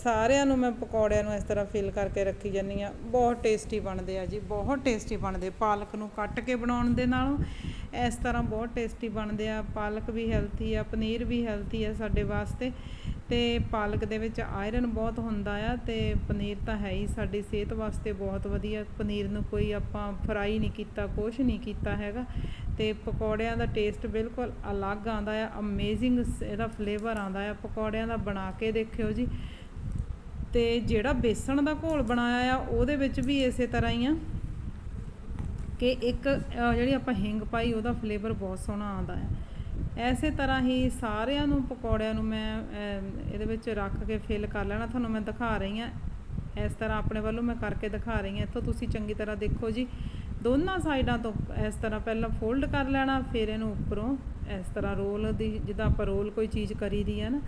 ਸਾਰਿਆਂ ਨੂੰ ਮੈਂ ਪਕੌੜਿਆਂ ਨੂੰ ਇਸ ਤਰ੍ਹਾਂ ਫਿਲ ਕਰਕੇ ਰੱਖੀ ਜਾਂਦੀ ਆ ਬਹੁਤ ਟੇਸਟੀ ਬਣਦੇ ਆ ਜੀ, ਬਹੁਤ ਟੇਸਟੀ ਬਣਦੇ ਪਾਲਕ ਨੂੰ ਕੱਟ ਕੇ ਬਣਾਉਣ ਦੇ ਨਾਲੋਂ ਇਸ ਤਰ੍ਹਾਂ ਬਹੁਤ ਟੇਸਟੀ ਬਣਦੇ ਆ। ਪਾਲਕ ਵੀ ਹੈਲਥੀ ਆ, ਪਨੀਰ ਵੀ ਹੈਲਥੀ ਆ ਸਾਡੇ ਵਾਸਤੇ। ਤੇ ਪਾਲਕ ਦੇ ਵਿੱਚ ਆਇਰਨ ਬਹੁਤ ਹੁੰਦਾ ਆ ਤੇ ਪਨੀਰ ਤਾਂ ਹੈ ਹੀ, ਸਾਡੀ ਸਿਹਤ ਵਾਸਤੇ ਬਹੁਤ ਵਧੀਆ। ਪਨੀਰ ਨੂੰ ਕੋਈ ਆਪਾਂ ਫਰਾਈ ਨਹੀਂ ਕੀਤਾ, ਕੁਛ ਨਹੀਂ ਕੀਤਾ ਹੈਗਾ। ਤੇ ਪਕੌੜਿਆਂ ਦਾ ਟੇਸਟ ਬਿਲਕੁਲ ਅਲੱਗ ਆਉਂਦਾ ਆ ਅਮੇਜ਼ਿੰਗ ਇਹਦਾ ਫਲੇਵਰ ਆਉਂਦਾ ਆ। ਪਕੌੜਿਆਂ ਦਾ ਬਣਾ ਕੇ ਦੇਖਿਓ ਜੀ। ਤੇ ਜਿਹੜਾ ਬੇਸਣ ਦਾ ਘੋਲ ਬਣਾਇਆ ਆ, ਉਹਦੇ ਵਿੱਚ ਵੀ ਇਸੇ ਤਰ੍ਹਾਂ ਹੀ ਆ ਕਿ ਇੱਕ ਜਿਹੜੀ ਆਪਾਂ ਹਿੰਗ ਪਾਈ, ਉਹਦਾ ਫਲੇਵਰ ਬਹੁਤ ਸੋਹਣਾ ਆਉਂਦਾ ਆ। ਐਸੇ ਤਰ੍ਹਾਂ ਹੀ ਸਾਰਿਆਂ ਨੂੰ ਪਕੌੜਿਆਂ ਨੂੰ ਮੈਂ ਇਹਦੇ ਵਿੱਚ ਰੱਖ ਕੇ ਫਿਲ ਕਰ ਲੈਣਾ। ਤੁਹਾਨੂੰ ਮੈਂ ਦਿਖਾ ਰਹੀ ਹਾਂ ਇਸ ਤਰ੍ਹਾਂ ਆਪਣੇ ਵੱਲੋਂ ਮੈਂ ਕਰਕੇ ਦਿਖਾ ਰਹੀ ਹਾਂ ਇੱਥੋਂ ਤੁਸੀਂ ਚੰਗੀ ਤਰ੍ਹਾਂ ਦੇਖੋ ਜੀ। ਦੋਨਾਂ ਸਾਈਡਾਂ ਤੋਂ ਇਸ ਤਰ੍ਹਾਂ ਪਹਿਲਾਂ ਫੋਲਡ ਕਰ ਲੈਣਾ, ਫਿਰ ਇਹਨੂੰ ਉੱਪਰੋਂ ਇਸ ਤਰ੍ਹਾਂ ਰੋਲ ਦੀ, ਜਿੱਦਾਂ ਆਪਾਂ ਰੋਲ ਕੋਈ ਚੀਜ਼ ਕਰੀ ਦੀ ਹੈ ਨਾ,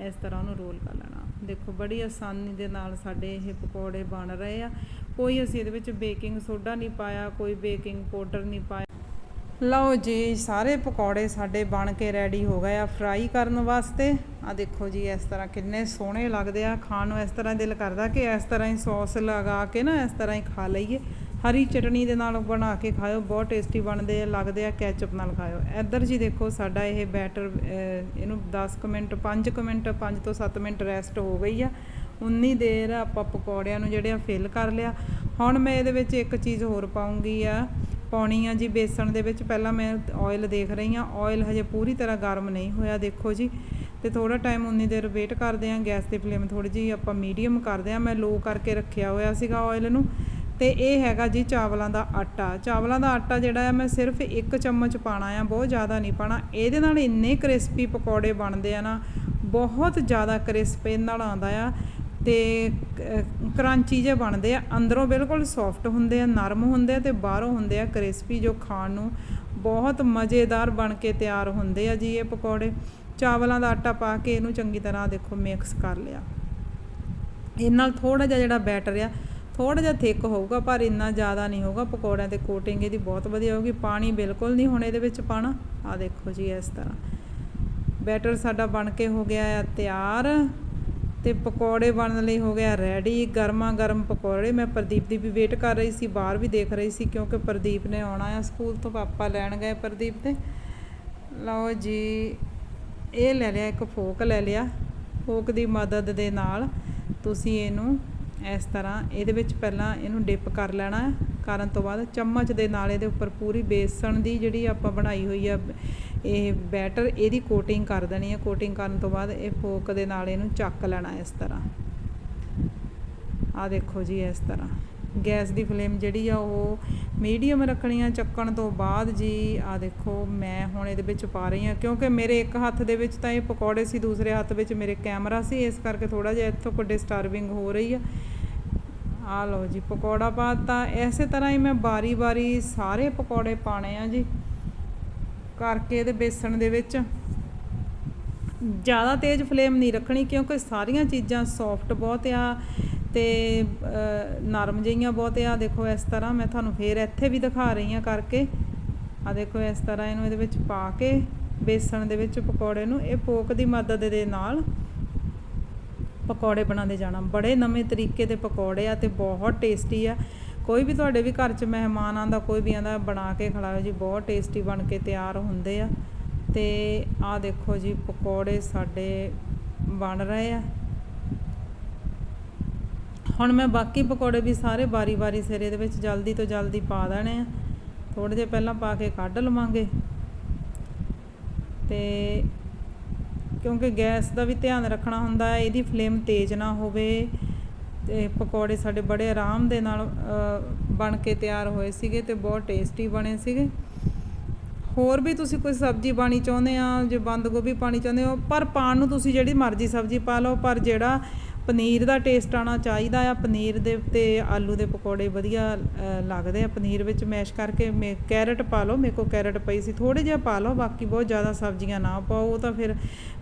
ਇਸ ਤਰ੍ਹਾਂ ਉਹਨੂੰ ਰੋਲ ਕਰ ਲੈਣਾ। ਦੇਖੋ ਬੜੀ ਆਸਾਨੀ ਦੇ ਨਾਲ ਸਾਡੇ ਇਹ ਪਕੌੜੇ ਬਣ ਰਹੇ ਆ। ਕੋਈ ਅਸੀਂ ਇਹਦੇ ਵਿੱਚ ਬੇਕਿੰਗ ਸੋਡਾ ਨਹੀਂ ਪਾਇਆ, ਕੋਈ ਬੇਕਿੰਗ ਪਾਊਡਰ ਨਹੀਂ ਪਾਇਆ। ਲਓ ਜੀ, ਸਾਰੇ ਪਕੌੜੇ ਸਾਡੇ ਬਣ ਕੇ ਰੈਡੀ ਹੋ ਗਏ ਆ ਫਰਾਈ ਕਰਨ ਵਾਸਤੇ। ਆ ਦੇਖੋ ਜੀ, ਇਸ ਤਰ੍ਹਾਂ ਕਿੰਨੇ ਸੋਹਣੇ ਲੱਗਦੇ ਆ। ਖਾਣ ਨੂੰ ਇਸ ਤਰ੍ਹਾਂ ਦਿਲ ਕਰਦਾ ਕਿ ਇਸ ਤਰ੍ਹਾਂ ਹੀ ਸੌਸ ਲਗਾ ਕੇ ਨਾ, ਇਸ ਤਰ੍ਹਾਂ ਹੀ ਖਾ ਲਈਏ। ਹਰੀ ਚਟਣੀ ਦੇ ਨਾਲ ਬਣਾ ਕੇ ਖਾਓ ਬਹੁਤ ਟੇਸਟੀ ਬਣਦੇ ਆ, ਲੱਗਦੇ ਆ ਕੈਚਅਪ ਨਾਲ ਖਾਓ ਇੱਧਰ ਜੀ ਦੇਖੋ ਸਾਡਾ ਇਹ ਬੈਟਰ ਇਹਨੂੰ 10 ਕੁ ਮਿੰਟ 5 ਕੁ ਮਿੰਟ 5 ਤੋਂ 7 ਮਿੰਟ ਰੈਸਟ ਹੋ ਗਈ ਆ। ਉਨੀ ਦੇਰ ਆਪਾਂ ਪਕੌੜਿਆਂ ਨੂੰ ਜਿਹੜੇ ਆ ਫਿਲ ਕਰ ਲਿਆ। ਹੁਣ ਮੈਂ ਇਹਦੇ ਵਿੱਚ ਇੱਕ ਚੀਜ਼ ਹੋਰ ਪਾਉਂਗੀ ਆ। ਪਾਉਣੀ ਆ ਜੀ ਬੇਸਣ ਦੇ ਵਿੱਚ। ਪਹਿਲਾਂ ਮੈਂ ਆਇਲ ਦੇਖ ਰਹੀ ਆ। ਆਇਲ ਹਜੇ ਪੂਰੀ ਤਰ੍ਹਾਂ ਗਰਮ ਨਹੀਂ ਹੋਇਆ, ਦੇਖੋ ਜੀ। ਤੇ ਥੋੜਾ ਟਾਈਮ ਉਨੀ ਦੇਰ ਵੇਟ ਕਰਦੇ ਆ। ਗੈਸ ਦੀ ਫਲੇਮ ਥੋੜੀ ਜੀ ਆਪਾਂ ਮੀਡੀਅਮ ਕਰਦੇ ਆ। ਮੈਂ ਲੋ ਕਰਕੇ ਰੱਖਿਆ ਹੋਇਆ ਸੀਗਾ ਆਇਲ ਨੂੰ। ਤੇ ਇਹ ਹੈਗਾ ਜੀ ਚਾਵਲਾਂ ਦਾ ਆਟਾ। ਚਾਵਲਾਂ ਦਾ ਆਟਾ ਜਿਹੜਾ ਆ, ਮੈਂ ਸਿਰਫ ਇੱਕ ਚਮਚ ਪਾਣਾ ਆ, ਬਹੁਤ ਜ਼ਿਆਦਾ ਨਹੀਂ ਪਾਣਾ ਇਹਦੇ ਨਾਲ ਇੰਨੇ ਕ੍ਰਿਸਪੀ ਪਕੌੜੇ ਬਣਦੇ ਆ ਨਾ, ਬਹੁਤ ਜ਼ਿਆਦਾ ਕ੍ਰਿਸਪ ਇਹਦੇ ਨਾਲ ਆਉਂਦਾ ਆ ਤੇ ਕਰੰਚੀ ਜੇ ਬਣਦੇ ਆ, ਅੰਦਰੋਂ ਬਿਲਕੁਲ ਸੌਫਟ ਹੁੰਦੇ ਆ, ਨਰਮ ਹੁੰਦੇ ਆ ਤੇ ਬਾਹਰੋਂ ਹੁੰਦੇ ਆ ਕ੍ਰਿਸਪੀ ਜੋ ਖਾਣ ਨੂੰ ਬਹੁਤ ਮਜ਼ੇਦਾਰ ਬਣ ਕੇ ਤਿਆਰ ਹੁੰਦੇ ਆ ਜੀ ਇਹ ਪਕੌੜੇ। ਚਾਵਲਾਂ ਦਾ ਆਟਾ ਪਾ ਕੇ ਇਹਨੂੰ ਚੰਗੀ ਤਰ੍ਹਾਂ ਦੇਖੋ ਮਿਕਸ ਕਰ ਲਿਆ। ਇਹ ਨਾਲ ਥੋੜਾ ਜਿਹਾ ਜਿਹੜਾ ਬੈਟਰ ਆ ਥੋੜਾ ਜਿਹਾ ਥਿਕ ਹੋਊਗਾ, ਪਰ ਇੰਨਾ ਜ਼ਿਆਦਾ ਨਹੀਂ ਹੋਊਗਾ। ਪਕੌੜਿਆਂ ਤੇ ਕੋਟਿੰਗ ਇਹਦੀ ਬਹੁਤ ਵਧੀਆ ਹੋਊਗੀ। ਪਾਣੀ ਬਿਲਕੁਲ ਨਹੀਂ ਹੁਣ ਇਹਦੇ ਵਿੱਚ ਪਾਣਾ। ਆ ਦੇਖੋ ਜੀ ਇਸ ਤਰ੍ਹਾਂ। ਬੈਟਰ ਸਾਡਾ ਬਣ ਕੇ ਹੋ ਗਿਆ ਆ ਤਿਆਰ ਤੇ ਪਕੌੜੇ ਬਣਨ ਲਈ ਹੋ ਗਿਆ ਰੈਡੀ ਗਰਮਾ ਗਰਮ ਪਕੌੜੇ। ਮੈਂ ਪ੍ਰਦੀਪ ਦੀ ਵੀ ਵੇਟ ਕਰ ਰਹੀ ਸੀ, ਬਾਹਰ ਵੀ ਦੇਖ ਰਹੀ ਸੀ, ਕਿਉਂਕਿ ਪ੍ਰਦੀਪ ਨੇ ਆਉਣਾ ਆ ਸਕੂਲ ਤੋਂ, ਪਾਪਾ ਲੈਣ ਗਏ ਪ੍ਰਦੀਪ ਤੇ ਲਓ ਜੀ, ਇਹ ਲੈ ਲਿਆ, ਇੱਕ ਫੋਕ ਲੈ ਲਿਆ। ਫੋਕ ਦੀ ਮਦਦ ਦੇ ਨਾਲ ਤੁਸੀਂ ਇਹਨੂੰ ਇਸ ਤਰ੍ਹਾਂ ਇਹਦੇ ਵਿੱਚ ਪਹਿਲਾਂ ਇਹਨੂੰ ਡਿਪ ਕਰ ਲੈਣਾ ਕਰਨ ਤੋਂ ਬਾਅਦ ਚਮਚ ਦੇ ਨਾਲ ਇਹਦੇ ਉੱਪਰ ਪੂਰੀ ਬੇਸਣ ਦੀ ਜਿਹੜੀ ਆਪਾਂ ਬਣਾਈ ਹੋਈ ਆ, ਇਹ ਬੈਟਰ, ਇਹਦੀ ਕੋਟਿੰਗ ਕਰ ਦੇਣੀ ਹੈ। ਕੋਟਿੰਗ ਕਰਨ ਤੋਂ ਬਾਅਦ ਇਹ ਫੋਕ ਦੇ ਨਾਲ ਇਹਨੂੰ ਚੱਕ ਲੈਣਾ ਇਸ ਤਰ੍ਹਾਂ। ਆ ਦੇਖੋ ਜੀ ਇਸ ਤਰ੍ਹਾਂ। ਗੈਸ ਦੀ ਫਲੇਮ ਜਿਹੜੀ ਆ ਉਹ ਮੀਡੀਅਮ ਰੱਖਣੀ ਆ। ਚੱਕਣ ਤੋਂ ਬਾਅਦ ਜੀ ਆ ਦੇਖੋ, ਮੈਂ ਹੁਣ ਇਹਦੇ ਵਿੱਚ ਪਾ ਰਹੀ ਆ ਕਿਉਂਕਿ ਮੇਰੇ ਇੱਕ ਹੱਥ ਦੇ ਵਿੱਚ ਤਾਂ ਇਹ ਪਕੌੜੇ ਸੀ, ਦੂਸਰੇ ਹੱਥ ਵਿੱਚ ਮੇਰੇ ਕੈਮਰਾ ਸੀ। ਇਸ ਕਰਕੇ ਥੋੜਾ ਜਿਹਾ ਇੱਥੋਂ ਕੋ ਡਿਸਟਰਬਿੰਗ ਹੋ ਰਹੀ ਆ। ਆ ਲਓ ਜੀ, ਪਕੌੜਾ ਪਾਤਾ ਐਸੇ ਤਰ੍ਹਾਂ ਹੀ ਮੈਂ ਬਾਰੀ-ਬਾਰੀ ਸਾਰੇ ਪਕੌੜੇ ਪਾਣੇ ਆ ਜੀ, ਕਰਕੇ ਇਹਦੇ ਬੇਸਣ ਦੇ ਵਿੱਚ। ਜ਼ਿਆਦਾ ਤੇਜ਼ ਫਲੇਮ ਨਹੀਂ ਰੱਖਣੀ, ਕਿਉਂਕਿ ਸਾਰੀਆਂ ਚੀਜ਼ਾਂ ਸੌਫਟ ਬਹੁਤ ਆ ਤੇ ਨਰਮ ਜਿਹੀਆਂ ਬਹੁਤ ਆ। ਦੇਖੋ, ਇਸ ਤਰ੍ਹਾਂ ਮੈਂ ਤੁਹਾਨੂੰ ਫੇਰ ਇੱਥੇ ਵੀ ਦਿਖਾ ਰਹੀ ਹਾਂ ਕਰਕੇ। ਆ ਦੇਖੋ, ਇਸ ਤਰ੍ਹਾਂ ਇਹਨੂੰ ਇਹਦੇ ਵਿੱਚ ਪਾ ਕੇ ਬੇਸਣ ਦੇ ਵਿੱਚ ਪਕੌੜੇ ਨੂੰ ਇਹ ਪੋਕ ਦੀ ਮਦਦ ਦੇ ਨਾਲ ਪਕੌੜੇ ਬਣਾਉਂਦੇ ਜਾਣਾ। ਬੜੇ ਨਵੇਂ ਤਰੀਕੇ ਦੇ ਪਕੌੜੇ ਆ ਤੇ ਬਹੁਤ ਟੇਸਟੀ ਆ। ਕੋਈ ਵੀ ਤੁਹਾਡੇ ਵੀ ਘਰ 'ਚ ਮਹਿਮਾਨ ਆਂਦਾ ਕੋਈ ਵੀ ਆਂਦਾ ਬਣਾ ਕੇ ਖਿਲਾਓ ਜੀ, ਬਹੁਤ ਟੇਸਟੀ ਬਣ ਕੇ ਤਿਆਰ ਹੁੰਦੇ ਆ। ਤੇ ਆਹ ਦੇਖੋ ਜੀ, ਪਕੌੜੇ ਸਾਡੇ ਬਣ ਰਹੇ ਆ। ਹੁਣ ਮੈਂ ਬਾਕੀ ਪਕੌੜੇ ਵੀ ਸਾਰੇ ਬਾਰੀ-ਬਾਰੀ ਸਿਰੇ ਦੇ ਵਿੱਚ ਜਲਦੀ ਤੋਂ ਜਲਦੀ ਪਾ ਦੇਣੇ ਆ। ਥੋੜੇ ਜਿਹਾ ਪਹਿਲਾਂ ਪਾ ਕੇ ਕੱਢ ਲਵਾਂਗੇ। ਤੇ ਕਿਉਂਕਿ ਗੈਸ ਦਾ ਵੀ ਧਿਆਨ ਰੱਖਣਾ ਹੁੰਦਾ ਹੈ, ਇਹਦੀ ਫਲੇਮ ਤੇਜ਼ ਨਾ ਹੋਵੇ ਤੇ ਪਕੌੜੇ ਸਾਡੇ ਬੜੇ ਆਰਾਮ ਦੇ ਨਾਲ ਬਣ ਕੇ ਤਿਆਰ ਹੋਏ ਸੀਗੇ ਤੇ ਬਹੁਤ ਟੇਸਟੀ ਬਣੇ ਸੀਗੇ। ਹੋਰ ਵੀ ਤੁਸੀਂ ਕੋਈ ਸਬਜ਼ੀ ਪਾਣੀ ਚਾਹੁੰਦੇ ਆ, ਜੇ ਬੰਦ ਗੋਭੀ ਪਾਣੀ ਚਾਹੁੰਦੇ ਹੋ, ਪਰ ਪਾਣ ਨੂੰ ਤੁਸੀਂ ਜਿਹੜੀ ਮਰਜ਼ੀ ਸਬਜ਼ੀ ਪਾ ਲਓ, ਪਰ ਜਿਹੜਾ ਪਨੀਰ ਦਾ ਟੇਸਟ ਆਣਾ ਚਾਹੀਦਾ ਆ। ਪਨੀਰ ਦੇ ਤੇ ਆਲੂ ਦੇ ਪਕੌੜੇ ਵਧੀਆ ਲੱਗਦੇ ਆ ਪਨੀਰ ਵਿੱਚ। ਮੈਸ਼ ਕਰਕੇ ਮੇ, ਕੈਰਟ ਪਾ ਲਓ। ਮੇਰੇ ਕੋਲ ਕੈਰਟ ਪਈ ਸੀ। ਥੋੜੇ ਜਿਹਾ ਪਾ ਲਓ। ਬਾਕੀ ਬਹੁਤ ਜ਼ਿਆਦਾ ਸਬਜ਼ੀਆਂ ਨਾ ਪਾਓ। ਉਹ ਤਾਂ ਫਿਰ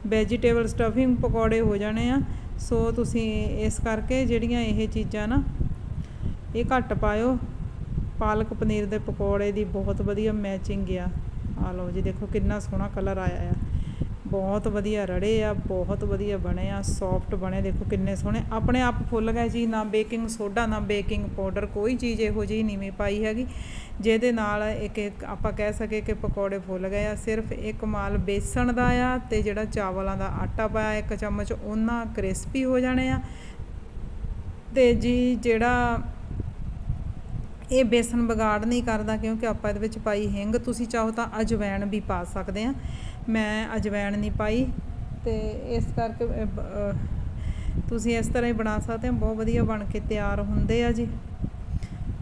ਵੈਜੀਟੇਬਲ ਸਟਫਿੰਗ ਪਕੌੜੇ ਹੋ ਜਾਣੇ ਆ। ਸੋ ਤੁਸੀਂ ਇਸ ਕਰਕੇ ਜਿਹੜੀਆਂ ਇਹ ਚੀਜ਼ਾਂ ਨਾ, ਇਹ ਘੱਟ ਪਾਇਓ। ਪਾਲਕ ਪਨੀਰ ਦੇ ਪਕੌੜੇ ਦੀ ਬਹੁਤ ਵਧੀਆ ਮੈਚਿੰਗ ਆ। ਆ ਲਓ ਜੀ, ਦੇਖੋ ਕਿੰਨਾ ਸੋਹਣਾ ਕਲਰ ਆਇਆ ਆ। ਬਹੁਤ ਵਧੀਆ ਰੜੇ ਆ, ਬਹੁਤ ਵਧੀਆ ਬਣੇ ਆ ਸੌਫਟ ਬਣੇ। ਦੇਖੋ ਕਿੰਨੇ ਸੋਹਣੇ। ਆਪਣੇ ਆਪ ਫੁੱਲ ਗਏ ਜੀ, ਨਾ ਬੇਕਿੰਗ ਸੋਡਾ, ਨਾ ਬੇਕਿੰਗ ਪਾਊਡਰ ਕੋਈ ਚੀਜ਼ ਇਹੋ ਜਿਹੀ ਨਹੀਂ ਪਾਈ ਹੈਗੀ, ਜਿਹਦੇ ਨਾਲ ਇੱਕ ਇੱਕ ਆਪਾਂ ਕਹਿ ਸਕੇ ਕਿ ਪਕੌੜੇ ਫੁੱਲ ਗਏ ਆ। ਸਿਰਫ ਇੱਕ ਮਾਲ ਬੇਸਣ ਦਾ ਆ ਤੇ ਜਿਹੜਾ ਚਾਵਲਾਂ ਦਾ ਆਟਾ ਪਾਇਆ ਇੱਕ ਚਮਚ, ਉਹਨਾਂ ਕ੍ਰਿਸਪੀ ਹੋ ਜਾਣੇ ਆ। ਤੇ ਜੀ ਜਿਹੜਾ ਇਹ ਬੇਸਨ ਵਿਗਾੜ ਨਹੀਂ ਕਰਦਾ ਕਿਉਂਕਿ ਆਪਾਂ ਇਹਦੇ ਵਿੱਚ ਪਾਈ ਹਿੰਗ। ਤੁਸੀਂ ਚਾਹੋ ਤਾਂ ਅਜਵੈਣ ਵੀ ਪਾ ਸਕਦੇ ਆ। ਮੈਂ ਅਜਵੈਣ ਨਹੀਂ ਪਾਈ ਤੇ ਇਸ ਕਰਕੇ ਤੁਸੀਂ ਇਸ ਤਰ੍ਹਾਂ ਹੀ ਬਣਾ ਸਕਦੇ ਹੋ। ਬਹੁਤ ਵਧੀਆ ਬਣ ਕੇ ਤਿਆਰ ਹੁੰਦੇ ਆ ਜੀ।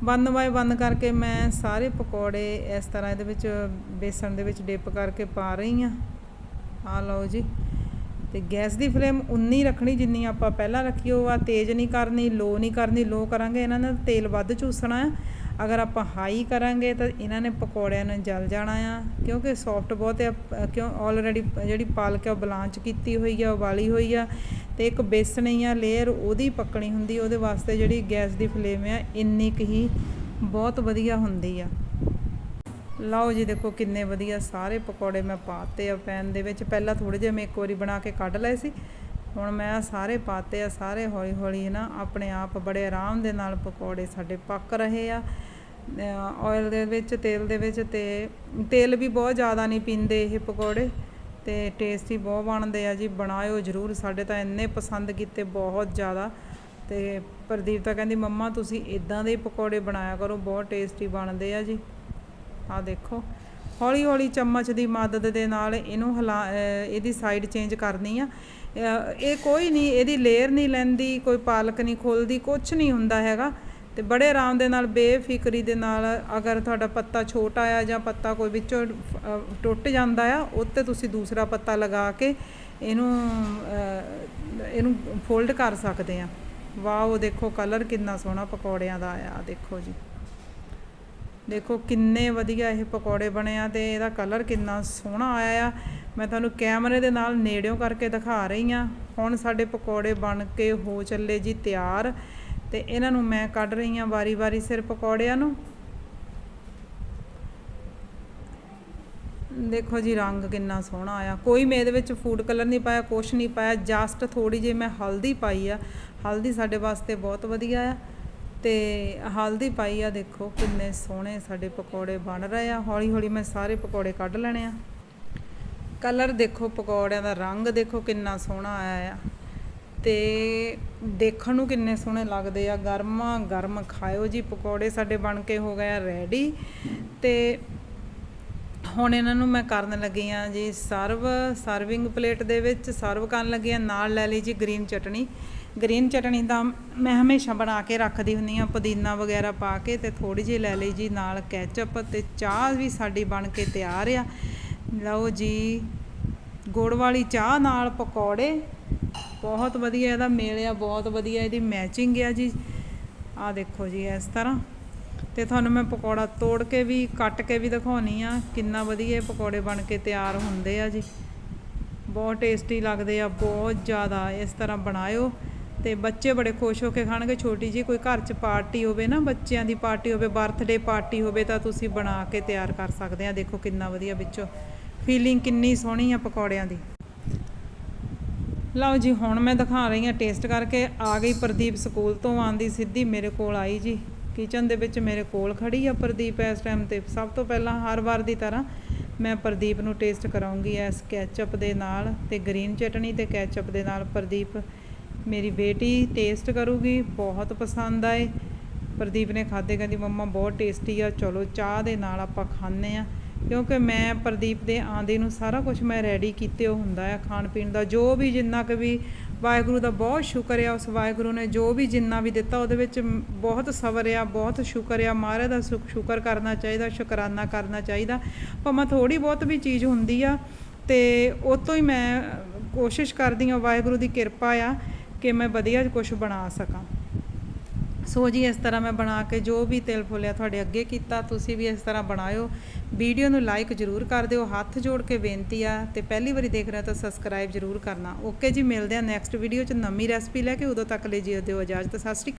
ਵਨ ਬਾਏ ਵਨ ਕਰਕੇ ਮੈਂ ਸਾਰੇ ਪਕੌੜੇ ਇਸ ਤਰ੍ਹਾਂ ਇਹਦੇ ਵਿੱਚ ਬੇਸਣ ਦੇ ਵਿੱਚ ਡਿਪ ਕਰਕੇ ਪਾ ਰਹੀ ਆ ਆ ਲਓ ਜੀ। ਤੇ ਗੈਸ ਦੀ ਫਲੇਮ ਉਨੀ ਰੱਖਣੀ ਜਿੰਨੀ ਆਪਾਂ ਪਹਿਲਾਂ ਰੱਖੀ, ਉਹ ਆ ਤੇਜ਼ ਨਹੀਂ ਕਰਨੀ, ਲੋ ਨਹੀਂ ਕਰਨੀ। ਲੋ ਕਰਾਂਗੇ, ਇਹਨਾਂ ਨੇ ਤੇਲ ਵੱਧ ਚੂਸਣਾ ਆ ਅਗਰ ਆਪਾਂ ਹਾਈ ਕਰਾਂਗੇ ਤਾਂ ਇਹਨਾਂ ਨੇ ਪਕੌੜਿਆਂ ਨੂੰ ਜਲ ਜਾਣਾ ਆ, ਕਿਉਂਕਿ ਸੌਫਟ ਬਹੁਤ ਆ, ਕਿਉਂ ਆਲਰੇਡੀ ਜਿਹੜੀ ਪਾਲਕ ਆ ਉਹ ਬਲਾਂਚ ਕੀਤੀ ਹੋਈ ਆ, ਉਬਾਲੀ ਹੋਈ ਆ, ਤੇ ਇੱਕ ਬੇਸਣੀ ਆ ਲੇਅਰ ਉਹਦੀ ਪੱਕਣੀ ਹੁੰਦੀ, ਉਹਦੇ ਵਾਸਤੇ ਜਿਹੜੀ ਗੈਸ ਦੀ ਫਲੇਮ ਆ, ਇੰਨੀ ਕੁ ਹੀ ਬਹੁਤ ਵਧੀਆ ਹੁੰਦੀ ਆ। ਲਓ ਜੀ, ਦੇਖੋ ਕਿੰਨੇ ਵਧੀਆ ਸਾਰੇ ਪਕੌੜੇ ਮੈਂ ਪਾਤੇ ਆ ਪੈਨ ਦੇ ਵਿੱਚ। ਪਹਿਲਾਂ ਥੋੜੇ ਜਿਹੇ ਮੈਂ ਇੱਕ ਵਾਰੀ ਬਣਾ ਕੇ ਕੱਢ ਲਏ ਸੀ। ਹੁਣ ਮੈਂ ਸਾਰੇ ਪਾਤੇ ਆ, ਸਾਰੇ ਹੌਲੀ ਹੌਲੀ ਨਾ ਆਪਣੇ ਆਪ ਬੜੇ ਆਰਾਮ ਦੇ ਨਾਲ ਪਕੌੜੇ ਸਾਡੇ ਪੱਕ ਰਹੇ ਆ। ਆਇਲ ਦੇ ਵਿੱਚ, ਤੇਲ ਦੇ ਵਿੱਚ ਤੇ ਤੇਲ ਵੀ ਬਹੁਤ ਜ਼ਿਆਦਾ ਨਹੀਂ ਪੀਂਦੇ ਇਹ ਪਕੌੜੇ ਤੇ ਟੇਸਟੀ ਬਹੁਤ ਬਣਦੇ ਆ ਜੀ, ਬਣਾਇਓ ਜਰੂਰ। ਸਾਡੇ ਤਾਂ ਇੰਨੇ ਪਸੰਦ ਕੀਤੇ ਬਹੁਤ ਜ਼ਿਆਦਾ ਤੇ ਪ੍ਰਦੀਪ ਤਾਂ ਕਹਿੰਦੀ, ਮੰਮਾ, ਤੁਸੀਂ ਇਦਾਂ ਦੇ ਪਕੌੜੇ ਬਣਾਇਆ ਕਰੋ, ਬਹੁਤ ਟੇਸਟੀ ਬਣਦੇ ਆ ਜੀ। ਆ ਦੇਖੋ ਹੌਲੀ ਹੌਲੀ ਚਮਚ ਦੀ ਮਦਦ ਦੇ ਨਾਲ ਇਹਨੂੰ ਹਿਲਾ ਇਹਦੀ ਸਾਈਡ ਚੇਂਜ ਕਰਨੀ ਆ। ਇਹ ਕੋਈ ਨਹੀਂ, ਇਹਦੀ ਲੇਅਰ ਨਹੀਂ ਲੈਂਦੀ, ਕੋਈ ਪਾਲਕ ਨਹੀਂ ਖੋਲਦੀ ਕੁਝ ਨਹੀਂ ਹੁੰਦਾ ਹੈਗਾ। ਤੇ ਬੜੇ ਆਰਾਮ ਦੇ ਨਾਲ, ਬੇਫਿਕਰੀ ਦੇ ਨਾਲ ਅਗਰ ਤੁਹਾਡਾ ਪੱਤਾ ਛੋਟਾ ਆ ਜਾਂ ਪੱਤਾ ਕੋਈ ਵਿੱਚੋਂ ਟੁੱਟ ਜਾਂਦਾ ਆ, ਉੱਤੇ ਤੁਸੀਂ ਦੂਸਰਾ ਪੱਤਾ ਲਗਾ ਕੇ ਇਹਨੂੰ ਇਹਨੂੰ ਫੋਲਡ ਕਰ ਸਕਦੇ ਆ। ਵਾਓ, ਦੇਖੋ ਕਲਰ ਕਿੰਨਾ ਸੋਹਣਾ ਪਕੌੜਿਆਂ ਦਾ ਆਇਆ ਦੇਖੋ ਜੀ। ਦੇਖੋ ਕਿੰਨੇ ਵਧੀਆ ਇਹ ਪਕੌੜੇ ਬਣੇ ਆ ਤੇ ਇਹਦਾ ਕਲਰ ਕਿੰਨਾ ਸੋਹਣਾ ਆਇਆ ਆ। ਮੈਂ ਤੁਹਾਨੂੰ ਕੈਮਰੇ ਦੇ ਨਾਲ ਨੇੜਿਓਂ ਕਰਕੇ ਦਿਖਾ ਰਹੀ ਆ। ਹੁਣ ਸਾਡੇ ਪਕੌੜੇ ਬਣ ਕੇ ਹੋ ਚੱਲੇ ਜੀ ਤਿਆਰ। ਤੇ ਇਹਨਾਂ ਨੂੰ ਮੈਂ ਕੱਢ ਰਹੀ ਹਾਂ ਵਾਰੀ-ਵਾਰੀ ਸਿਰ ਪਕੌੜਿਆਂ ਨੂੰ। ਦੇਖੋ ਜੀ, ਰੰਗ ਕਿੰਨਾ ਸੋਹਣਾ ਆਇਆ। ਕੋਈ ਮੈਂ ਇਹਦੇ ਵਿੱਚ ਫੂਡ ਕਲਰ ਨਹੀਂ ਪਾਇਆ, ਕੁਛ ਨਹੀਂ ਪਾਇਆ। ਜਸਟ ਥੋੜੀ ਜਿਹੀ ਮੈਂ ਹਲਦੀ ਪਾਈ ਆ। ਹਲਦੀ ਸਾਡੇ ਵਾਸਤੇ ਬਹੁਤ ਵਧੀਆ ਆ। ਤੇ ਹਲਦੀ ਪਾਈ ਆ, ਦੇਖੋ ਕਿੰਨੇ ਸੋਹਣੇ ਸਾਡੇ ਪਕੌੜੇ ਬਣ ਰਹੇ ਆ। ਹੌਲੀ ਹੌਲੀ ਮੈਂ ਸਾਰੇ ਪਕੌੜੇ ਕੱਢ ਲੈਣੇ ਆ। ਕਲਰ ਦੇਖੋ, ਪਕੌੜਿਆਂ ਦਾ ਰੰਗ ਦੇਖੋ ਕਿੰਨਾ ਸੋਹਣਾ ਆਇਆ ਆ। ਤੇ ਦੇਖਣ ਨੂੰ ਕਿੰਨੇ ਸੋਹਣੇ ਲੱਗਦੇ ਆ। ਗਰਮਾ ਗਰਮ ਖਾਇਓ ਜੀ, ਪਕੌੜੇ ਸਾਡੇ ਬਣ ਕੇ ਹੋ ਗਏ ਆ ਰੈਡੀ ਤੇ ਹੁਣ ਇਹਨਾਂ ਨੂੰ ਮੈਂ ਕਰਨ ਲੱਗੀ ਆ ਜੀ ਸਰਵ ਸਰਵਿੰਗ ਪਲੇਟ ਦੇ ਵਿੱਚ ਸਰਵ ਕਰਨ ਲੱਗੀ ਆ, ਨਾਲ ਲੈ ਲਈ ਜੀ ਗ੍ਰੀਨ ਚਟਣੀ। ਗ੍ਰੀਨ ਚਟਣੀ ਤਾਂ ਮੈਂ ਹਮੇਸ਼ਾ ਬਣਾ ਕੇ ਰੱਖਦੀ ਹੁੰਦੀ ਆ, ਪੁਦੀਨਾ ਵਗੈਰਾ ਪਾ ਕੇ ਤੇ ਥੋੜੀ ਜਿਹੀ ਲੈ ਲਈ ਜੀ, ਨਾਲ ਕੈਚਅਪ ਤੇ ਚਾਹ ਵੀ ਸਾਡੀ ਬਣ ਕੇ ਤਿਆਰ ਆ। ਲਓ ਜੀ, ਗੁੜ ਵਾਲੀ ਚਾਹ ਨਾਲ ਪਕੌੜੇ ਬਹੁਤ ਵਧੀਆ ਇਹਦਾ ਮੇਲ ਆ, ਬਹੁਤ ਵਧੀਆ ਇਹਦੀ ਮੈਚਿੰਗ ਆ ਜੀ। ਆ ਦੇਖੋ ਜੀ ਇਸ ਤਰ੍ਹਾਂ। ਤੇ ਤੁਹਾਨੂੰ ਮੈਂ ਪਕੌੜਾ ਤੋੜ ਕੇ ਵੀ, ਕੱਟ ਕੇ ਵੀ ਦਿਖਾਉਣੀ ਆ, ਕਿੰਨਾ ਵਧੀਆ ਪਕੌੜੇ ਬਣ ਕੇ ਤਿਆਰ ਹੁੰਦੇ ਆ ਜੀ। ਬਹੁਤ ਟੇਸਟੀ ਲੱਗਦੇ ਆ, ਬਹੁਤ ਜ਼ਿਆਦਾ ਇਸ ਤਰ੍ਹਾਂ ਬਣਾਇਓ। ਤੇ ਬੱਚੇ ਬੜੇ ਖੁਸ਼ ਹੋ ਕੇ ਖਾਣਗੇ। ਛੋਟੀ ਜੀ ਕੋਈ ਘਰ 'ਚ ਪਾਰਟੀ ਹੋਵੇ ਨਾ, ਬੱਚਿਆਂ ਦੀ ਪਾਰਟੀ ਹੋਵੇ ਬਰਥਡੇ ਪਾਰਟੀ ਹੋਵੇ, ਤਾਂ ਤੁਸੀਂ ਬਣਾ ਕੇ ਤਿਆਰ ਕਰ ਸਕਦੇ ਆ। ਦੇਖੋ ਕਿੰਨਾ ਵਧੀਆ ਵਿੱਚੋਂ। ਫੀਲਿੰਗ ਕਿੰਨੀ ਸੋਹਣੀ ਆ ਪਕੌੜਿਆਂ ਦੀ। ਲਓ ਜੀ, ਹੁਣ ਮੈਂ ਦਿਖਾ ਰਹੀ ਹਾਂ ਟੇਸਟ ਕਰਕੇ। ਆ ਗਈ ਪ੍ਰਦੀਪ ਸਕੂਲ ਤੋਂ, ਆਂਦੀ ਸਿੱਧੀ ਮੇਰੇ ਕੋਲ ਆਈ ਜੀ। ਕਿਚਨ ਦੇ ਵਿੱਚ ਮੇਰੇ ਕੋਲ ਖੜੀ ਆ ਪ੍ਰਦੀਪ ਇਸ ਟਾਈਮ ਤੇ। ਸਭ ਤੋਂ ਪਹਿਲਾਂ ਹਰ ਵਾਰ ਦੀ ਤਰ੍ਹਾਂ ਮੈਂ ਪ੍ਰਦੀਪ ਨੂੰ ਟੇਸਟ ਕਰਾਉਂਗੀ ਇਸ ਕੈਚਅਪ ਦੇ ਨਾਲ ਤੇ ਗ੍ਰੀਨ ਚਟਣੀ ਤੇ ਕੈਚਅਪ ਦੇ ਨਾਲ। ਪ੍ਰਦੀਪ ਮੇਰੀ ਬੇਟੀ ਟੇਸਟ ਕਰੂਗੀ, ਬਹੁਤ ਪਸੰਦ ਆਏ। ਪ੍ਰਦੀਪ ਨੇ ਖਾਦੇ ਕਹਿੰਦੀ ਮੰਮਾ ਬਹੁਤ ਟੇਸਟੀ ਆ। ਚਲੋ ਚਾਹ ਦੇ ਨਾਲ ਆਪਾਂ ਖਾਂਦੇ ਆ ਕਿਉਂਕਿ ਮੈਂ ਪ੍ਰਦੀਪ ਦੇ ਆਂਦੇ ਨੂੰ ਸਾਰਾ ਕੁਝ ਮੈਂ ਰੈਡੀ ਕੀਤੇ, ਉਹ ਹੁੰਦਾ ਆ ਖਾਣ ਪੀਣ ਦਾ। ਜੋ ਵੀ ਜਿੰਨਾ ਕੁ ਵੀ ਵਾਹਿਗੁਰੂ ਦਾ ਬਹੁਤ ਸ਼ੁਕਰ ਆ, ਉਸ ਵਾਹਿਗੁਰੂ ਨੇ ਜੋ ਵੀ ਜਿੰਨਾ ਵੀ ਦਿੱਤਾ, ਉਹਦੇ ਵਿੱਚ ਬਹੁਤ ਸਬਰ ਆ, ਬਹੁਤ ਸ਼ੁਕਰ ਆ। ਮਹਾਰਾਜ ਦਾ ਸ਼ੁਕ- ਸ਼ੁਕਰ ਕਰਨਾ ਚਾਹੀਦਾ, ਸ਼ੁਕਰਾਨਾ ਕਰਨਾ ਚਾਹੀਦਾ। ਭਾਵੇਂ ਥੋੜੀ ਬਹੁਤ ਵੀ ਚੀਜ਼ ਹੁੰਦੀ ਆ, ਤੇ ਉਹ ਤੋਂ ਹੀ ਮੈਂ ਕੋਸ਼ਿਸ਼ ਕਰਦੀ ਆ ਵਾਹਿਗੁਰੂ ਦੀ ਕਿਰਪਾ ਆ, ਕਿ ਮੈਂ ਵਧੀਆ ਕੁਝ ਬਣਾ ਸਕਾਂ। ਸੋ ਜੀ, ਇਸ ਤਰ੍ਹਾਂ ਮੈਂ ਬਣਾ ਕੇ ਜੋ ਵੀ ਤਿਲ ਫੁੱਲਿਆ ਤੁਹਾਡੇ ਅੱਗੇ ਕੀਤਾ, ਤੁਸੀਂ ਵੀ ਇਸ ਤਰ੍ਹਾਂ ਬਣਾਇਓ। ਵੀਡੀਓ ਨੂੰ ਲਾਈਕ ਜ਼ਰੂਰ ਕਰ ਦਿਓ। ਹੱਥ ਜੋੜ ਕੇ ਬੇਨਤੀ ਆ ਤੇ ਪਹਿਲੀ ਵਾਰੀ ਦੇਖ ਰਹੇ ਹੋ ਤਾਂ ਸਬਸਕ੍ਰਾਈਬ ਜ਼ਰੂਰ ਕਰਨਾ। ਓਕੇ ਜੀ, ਮਿਲਦੇ ਆ ਨੈਕਸਟ ਵੀਡੀਓ 'ਚ ਨਵੀਂ ਰੈਸਪੀ ਲੈ ਕੇ। ਉਦੋਂ ਤੱਕ ਲਈ ਜੀ ਦਿਓ ਇਜਾਜ਼ਤ। ਸਤਿ ਸ਼੍ਰੀ ਅਕਾਲ।